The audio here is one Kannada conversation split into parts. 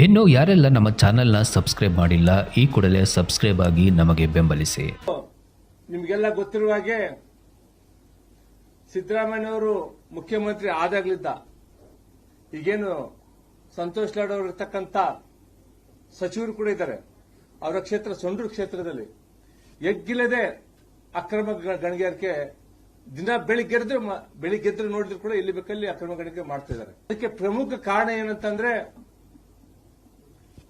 ಇನ್ನು ಯಾರೆಲ್ಲ ನಮ್ಮ ಚಾನೆಲ್ನ ಸಬ್ಸ್ಕ್ರೈಬ್ ಮಾಡಿಲ್ಲ, ಈ ಕೂಡಲೇ ಸಬ್ಸ್ಕ್ರೈಬ್ ಆಗಿ ನಮಗೆ ಬೆಂಬಲಿಸಿ. ನಿಮ್ಗೆಲ್ಲ ಗೊತ್ತಿರುವ ಹಾಗೆ ಸಿದ್ದರಾಮಯ್ಯನವರು ಮುಖ್ಯಮಂತ್ರಿ ಆದಾಗ್ಲಿದ್ದ. ಈಗೇನು ಸಂತೋಷ್ ಲಾಡ್ ಅವರು ಇರ್ತಕ್ಕಂಥ ಸಚಿವರು ಕೂಡ ಇದ್ದಾರೆ. ಅವರ ಕ್ಷೇತ್ರ ಸೊಂಡ್ರು ಕ್ಷೇತ್ರದಲ್ಲಿ. ಎಗ್ಗಿಲ್ಲದೆ ಅಕ್ರಮ ಗಣಿಗಾರಿಕೆ ದಿನ ಬೆಳಿಗ್ಗೆದ್ರೆ ಬೆಳಿಗ್ಗೆದ್ರೆ ನೋಡಿದ್ರು ಕೂಡ ಇಲ್ಲಿ ಬೇಕಲ್ಲಿ ಅಕ್ರಮ ಗಣಿಕೆ ಮಾಡ್ತಾ ಇದ್ದಾರೆ ಅದಕ್ಕೆ ಪ್ರಮುಖ ಕಾರಣ ಏನಂತಂದ್ರೆ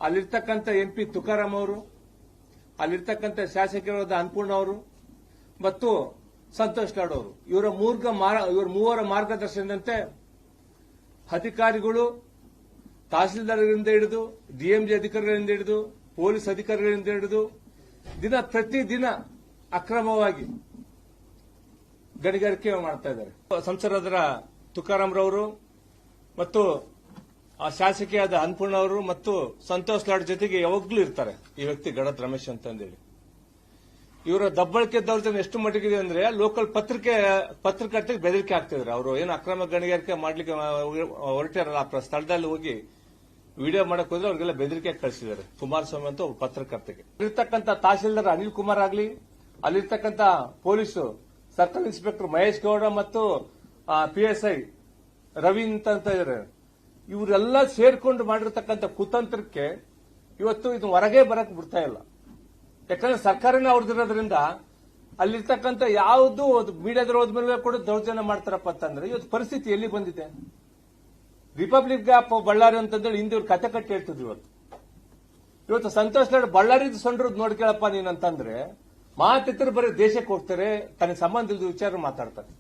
ಅಲ್ಲಿರ್ತಕ್ಕಂಥ ಎಂ ಪಿ ತುಕಾರಾಮ್ ಅವರು, ಅಲ್ಲಿರ್ತಕ್ಕಂಥ ಶಾಸಕರಾದ ಅನ್ನಪೂರ್ಣ ಅವರು ಮತ್ತು ಸಂತೋಷ್ ಲಾಡ್ ಅವರು. ಇವರ ಮೂರ್ಗ ಮಾರ- ಇವರ ಮೂವರ ಮಾರ್ಗದರ್ಶನದಂತೆ ಅಧಿಕಾರಿಗಳು ತಹಸೀಲ್ದಾರರಿಂದ ಹಿಡಿದು ಡಿಎಂಜಿ ಅಧಿಕಾರಿಗಳಿಂದ ಹಿಡಿದು, ಪೊಲೀಸ್ ಅಧಿಕಾರಿಗಳಿಂದ ಹಿಡಿದು ದಿನ ಪ್ರತಿ ದಿನ ಅಕ್ರಮವಾಗಿ ಗಣಿಗಾರಿಕೆ ಮಾಡ್ತಾ ಇದ್ದಾರೆ. ಸಂಸದರ ತುಕಾರಾಮ್ರವರು ಮತ್ತು ಆ ಶಾಸಕಿಯಾದ ಅನ್ನಪೂರ್ಣ ಅವರು ಮತ್ತು ಸಂತೋಷ್ ಲಾಡ್ ಜೊತೆಗೆ ಯಾವಾಗ್ಲೂ ಇರ್ತಾರೆ. ಈ ವ್ಯಕ್ತಿ ಗಡದ್ ರಮೇಶ್ ಅಂತಂದೇಳಿ. ಇವರ ದಬ್ಬಳಿಕೆ ದೌರ್ಜನ್ಯ ಎಷ್ಟು ಮಟ್ಟಿಗಿದೆ ಅಂದ್ರೆ ಲೋಕಲ್ ಪತ್ರಿಕೆ, ಪತ್ರಕರ್ತೆಗೆ ಬೆದರಿಕೆ ಆಗ್ತಿದ್ರು ಅವರು ಏನು ಅಕ್ರಮ ಗಣಿಗಾರಿಕೆ ಮಾಡ್ಲಿಕ್ಕೆ ಹೊರಟಿರಲ್ಲ ಆ ಸ್ಥಳದಲ್ಲಿ ಹೋಗಿ ವಿಡಿಯೋ ಮಾಡಕ್ ಹೋದ್ರೆ ಅವ್ರಿಗೆಲ್ಲ ಬೆದರಿಕೆ ಕಳಿಸಿದ್ದಾರೆ. ಕುಮಾರಸ್ವಾಮಿ ಅಂತ ಒಬ್ಬ ಪತ್ರಕರ್ತೆಗೆ. ಇರ್ತಕ್ಕಂಥ ತಹಸೀಲ್ದಾರ್ ಅನಿಲ್ ಕುಮಾರ್ ಆಗ್ಲಿ, ಅಲ್ಲಿರ್ತಕ್ಕಂಥ police, circle inspector Mahesh Gowda ಮತ್ತು ಪಿಎಸ್ಐ ರವಿ ಅಂತ ಇದ್ದಾರೆ ಇವರೆಲ್ಲ ಸೇರ್ಕೊಂಡು ಮಾಡಿರ್ತಕ್ಕಂಥ ಕುತಂತ್ರಕ್ಕೆ ಇವತ್ತು ಇದು ಹೊರಗೆ ಬರಕ್ ಬಿಡ್ತಾ ಇಲ್ಲ. ಯಾಕಂದ್ರೆ ಸರ್ಕಾರನೇ ಅವ್ರದ್ದಿರೋದ್ರಿಂದ ಅಲ್ಲಿರ್ತಕ್ಕಂಥ ಯಾವುದು ಮೀಡಿಯಾದ್ರ ಹೋದ್ಮೇಲೆ ಕೂಡ ದೌರ್ಜನ್ಯ ಮಾಡ್ತಾರಪ್ಪ ಅಂತಂದ್ರೆ ಇವತ್ತು ಪರಿಸ್ಥಿತಿ ಎಲ್ಲಿ ಬಂದಿದೆ? ರಿಪಬ್ಲಿಕ್ ಆಫ್ ಬಳ್ಳಾರಿ ಅಂತಂದ್ರೆ ಹಿಂದೆ ಇವ್ರು ಕತೆ ಕಟ್ಟಿ ಹೇಳ್ತಿದ್ರು ಇವತ್ತು. ಇವತ್ತು ಸಂತೋಷ್ ಲಾಡ್ ಬಳ್ಳಾರಿ ಸೊಂಡ್ರದ್ ನೋಡ್ಕೇಳಪ್ಪ ನೀನಂತಂದ್ರೆ ಮಾತಿದ್ರು ಬರೀ ದೇಶಕ್ಕೆ ಹೋಗ್ತಾರೆ, ತನಗೆ ಸಂಬಂಧ ವಿಚಾರ ಮಾತಾಡ್ತಾರೆ.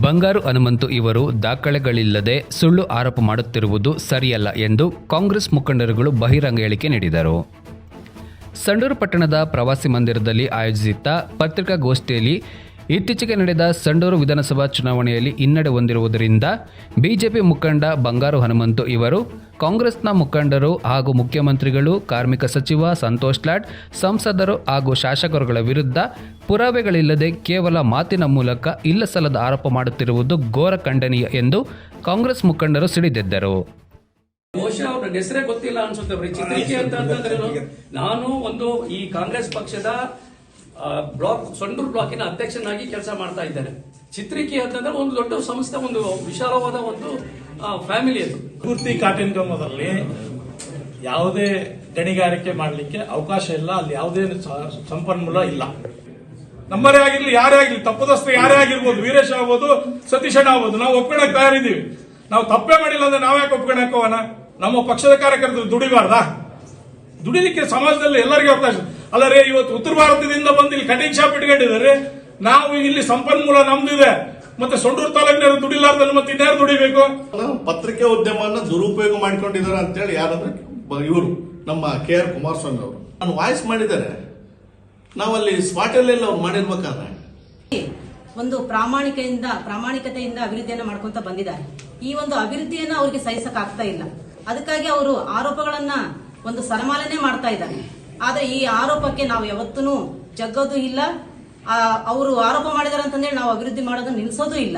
ಬಂಗಾರು ಹನುಮಂತು ಇವರು ದಾಖಲೆಗಳಿಲ್ಲದೆ ಸುಳ್ಳು ಆರೋಪ ಮಾಡುತ್ತಿರುವುದು ಸರಿಯಲ್ಲ ಎಂದು ಕಾಂಗ್ರೆಸ್ ಮುಖಂಡರುಗಳು ಬಹಿರಂಗ ಹೇಳಿಕೆ ನೀಡಿದರು. ಸಂಡೂರು ಪಟ್ಟಣದ ಪ್ರವಾಸಿ ಮಂದಿರದಲ್ಲಿ ಆಯೋಜಿಸಿದ್ದ ಪತ್ರಿಕಾಗೋಷ್ಠಿಯಲ್ಲಿ ಇತ್ತೀಚೆಗೆ ನಡೆದ ಸಂಡೂರು ವಿಧಾನಸಭಾ ಚುನಾವಣೆಯಲ್ಲಿ ಹಿನ್ನಡೆ ಹೊಂದಿರುವುದರಿಂದ ಬಿಜೆಪಿ ಮುಖಂಡ ಬಂಗಾರು ಹನುಮಂತು ಇವರು ಕಾಂಗ್ರೆಸ್ನ ಮುಖಂಡರು ಹಾಗೂ ಮುಖ್ಯಮಂತ್ರಿಗಳು, ಕಾರ್ಮಿಕ ಸಚಿವ ಸಂತೋಷ್ ಲಾಡ್, ಸಂಸದರು ಹಾಗೂ ಶಾಸಕರುಗಳ ವಿರುದ್ಧ ಪುರಾವೆಗಳಿಲ್ಲದೆ ಕೇವಲ ಮಾತಿನ ಮೂಲಕ ಇಲ್ಲಸಲ್ಲದ ಆರೋಪ ಮಾಡುತ್ತಿರುವುದು ಘೋರ ಖಂಡನೀಯ ಎಂದು ಕಾಂಗ್ರೆಸ್ ಮುಖಂಡರು ಸಿಡಿದೆದ್ದರು. ಬಹುಶಃ ಅವ್ರ ಹೆಸರೇ ಗೊತ್ತಿಲ್ಲ ಅನ್ಸುತ್ತೆ. ಚಿತ್ರಿಕೆ ಅಂತ ಅಂತಂದ್ರೇನು ನಾನು ಒಂದು ಈ ಕಾಂಗ್ರೆಸ್ ಪಕ್ಷದ ಬ್ಲಾಕ್ ಸೊಂಡೂರು ಬ್ಲಾಕಿನ ಅಧ್ಯಕ್ಷನಾಗಿ ಕೆಲಸ ಮಾಡ್ತಾ ಇದ್ದಾರೆ. ಚಿತ್ರಿಕೆ ಅಂತಂದ್ರೆ ಒಂದು ದೊಡ್ಡ ಸಂಸ್ಥೆ, ಒಂದು ವಿಶಾಲವಾದ ಒಂದು ಫ್ಯಾಮಿಲಿ ಅದು. ಪೂರ್ತಿ ಕಾಟನ್ ಯಾವುದೇ ಗಣಿಗಾರಿಕೆ ಮಾಡಲಿಕ್ಕೆ ಅವಕಾಶ ಇಲ್ಲ, ಅಲ್ಲಿ ಯಾವುದೇ ಸಂಪನ್ಮೂಲ ಇಲ್ಲ. ನಮ್ಮರೇ ಆಗಿರ್ಲಿ, ಯಾರೇ ಆಗಿರ್ಲಿ, ತಪ್ಪದಸ್ತ ಯಾರೇ ಆಗಿರ್ಬೋದು, ವೀರೇಶ್ ಆಗ್ಬೋದು, ಸತೀಶಣ್ಣ ಆಗ್ಬೋದು, ನಾವು ಒಪ್ಕೊಳಕ್ ತಯಾರಿದ್ದೀವಿ. ನಾವು ತಪ್ಪೇ ಮಾಡಿಲ್ಲ ಅಂದ್ರೆ ನಾವ್ಯಾಕೆ ಒಪ್ಕೊಳಕ್ ನಮ್ಮ ಪಕ್ಷದ ಕಾರ್ಯಕರ್ತರು ದುಡಿಬಾರ್ದಾ? ದುಡಿಲಿಕ್ಕೆ ಸಮಾಜದಲ್ಲಿ ಎಲ್ಲರಿಗೂ ಅವಕಾಶ ಅಲ್ಲ ರೇ ಇವತ್ತು ಉತ್ತರ ಭಾರತದಿಂದ ಬಂದು ಇಲ್ಲಿ ಕಟಿಂಗ್ ಶಾಪ್ ಇಟ್ಕೊಂಡಿದ್ದಾರೆ. ನಾವು ಇಲ್ಲಿ ಸಂಪನ್ಮೂಲ ನಮ್ದಿದೆ. ಮತ್ತೆ ಸೊಂಡೂರು ತಾಲೂಕಿನ ದುಡಿಲಾರ್ದ ಮತ್ತೆ ಇನ್ಯಾರು ದುಡಿಬೇಕು? ಪತ್ರಿಕೆ ಉದ್ಯಮವನ್ನು ದುರುಪಯೋಗ ಮಾಡ್ಕೊಂಡಿದ್ದಾರೆ ಅಂತೇಳಿ ಯಾರಂದ್ರೆ ಇವರು ನಮ್ಮ ಕೆ ಆರ್ ಕುಮಾರಸ್ವಾಮಿ ಅವರು. ನಾನು ವಾಯ್ಸ್ ಮಾಡಿದ್ದಾರೆ. ನಾವಲ್ಲಿ ಸ್ಪಾಟಲ್ಲಿ ಅವ್ರು ಮಾಡಿರ್ಬೇಕಾದ್ರೆ ಒಂದು ಪ್ರಾಮಾಣಿಕೆಯಿಂದ ಪ್ರಾಮಾಣಿಕತೆಯಿಂದ ಅಭಿವೃದ್ಧಿಯನ್ನ ಮಾಡ್ಕೊಂತ ಬಂದಿದ್ದಾರೆ. ಈ ಒಂದು ಅಭಿವೃದ್ಧಿಯನ್ನ ಅವರಿಗೆ ಸಹಿಸಕ್ ಆಗ್ತಾ ಇಲ್ಲ. ಅದಕ್ಕಾಗಿ ಅವರು ಆರೋಪಗಳನ್ನ ಒಂದು ಸರಮಾಲನೆ ಮಾಡ್ತಾ ಇದ್ದಾರೆ. ಆದ್ರೆ ಈ ಆರೋಪಕ್ಕೆ ನಾವು ಯಾವತ್ತೂ ಜಗ್ಗೋದು ಇಲ್ಲ. ಅವರು ಆರೋಪ ಮಾಡಿದಾರೆ ಅಂತಂದೇಳಿ ನಾವು ಅಭಿವೃದ್ಧಿ ಮಾಡೋದನ್ನ ನಿಲ್ಸೋದು ಇಲ್ಲ.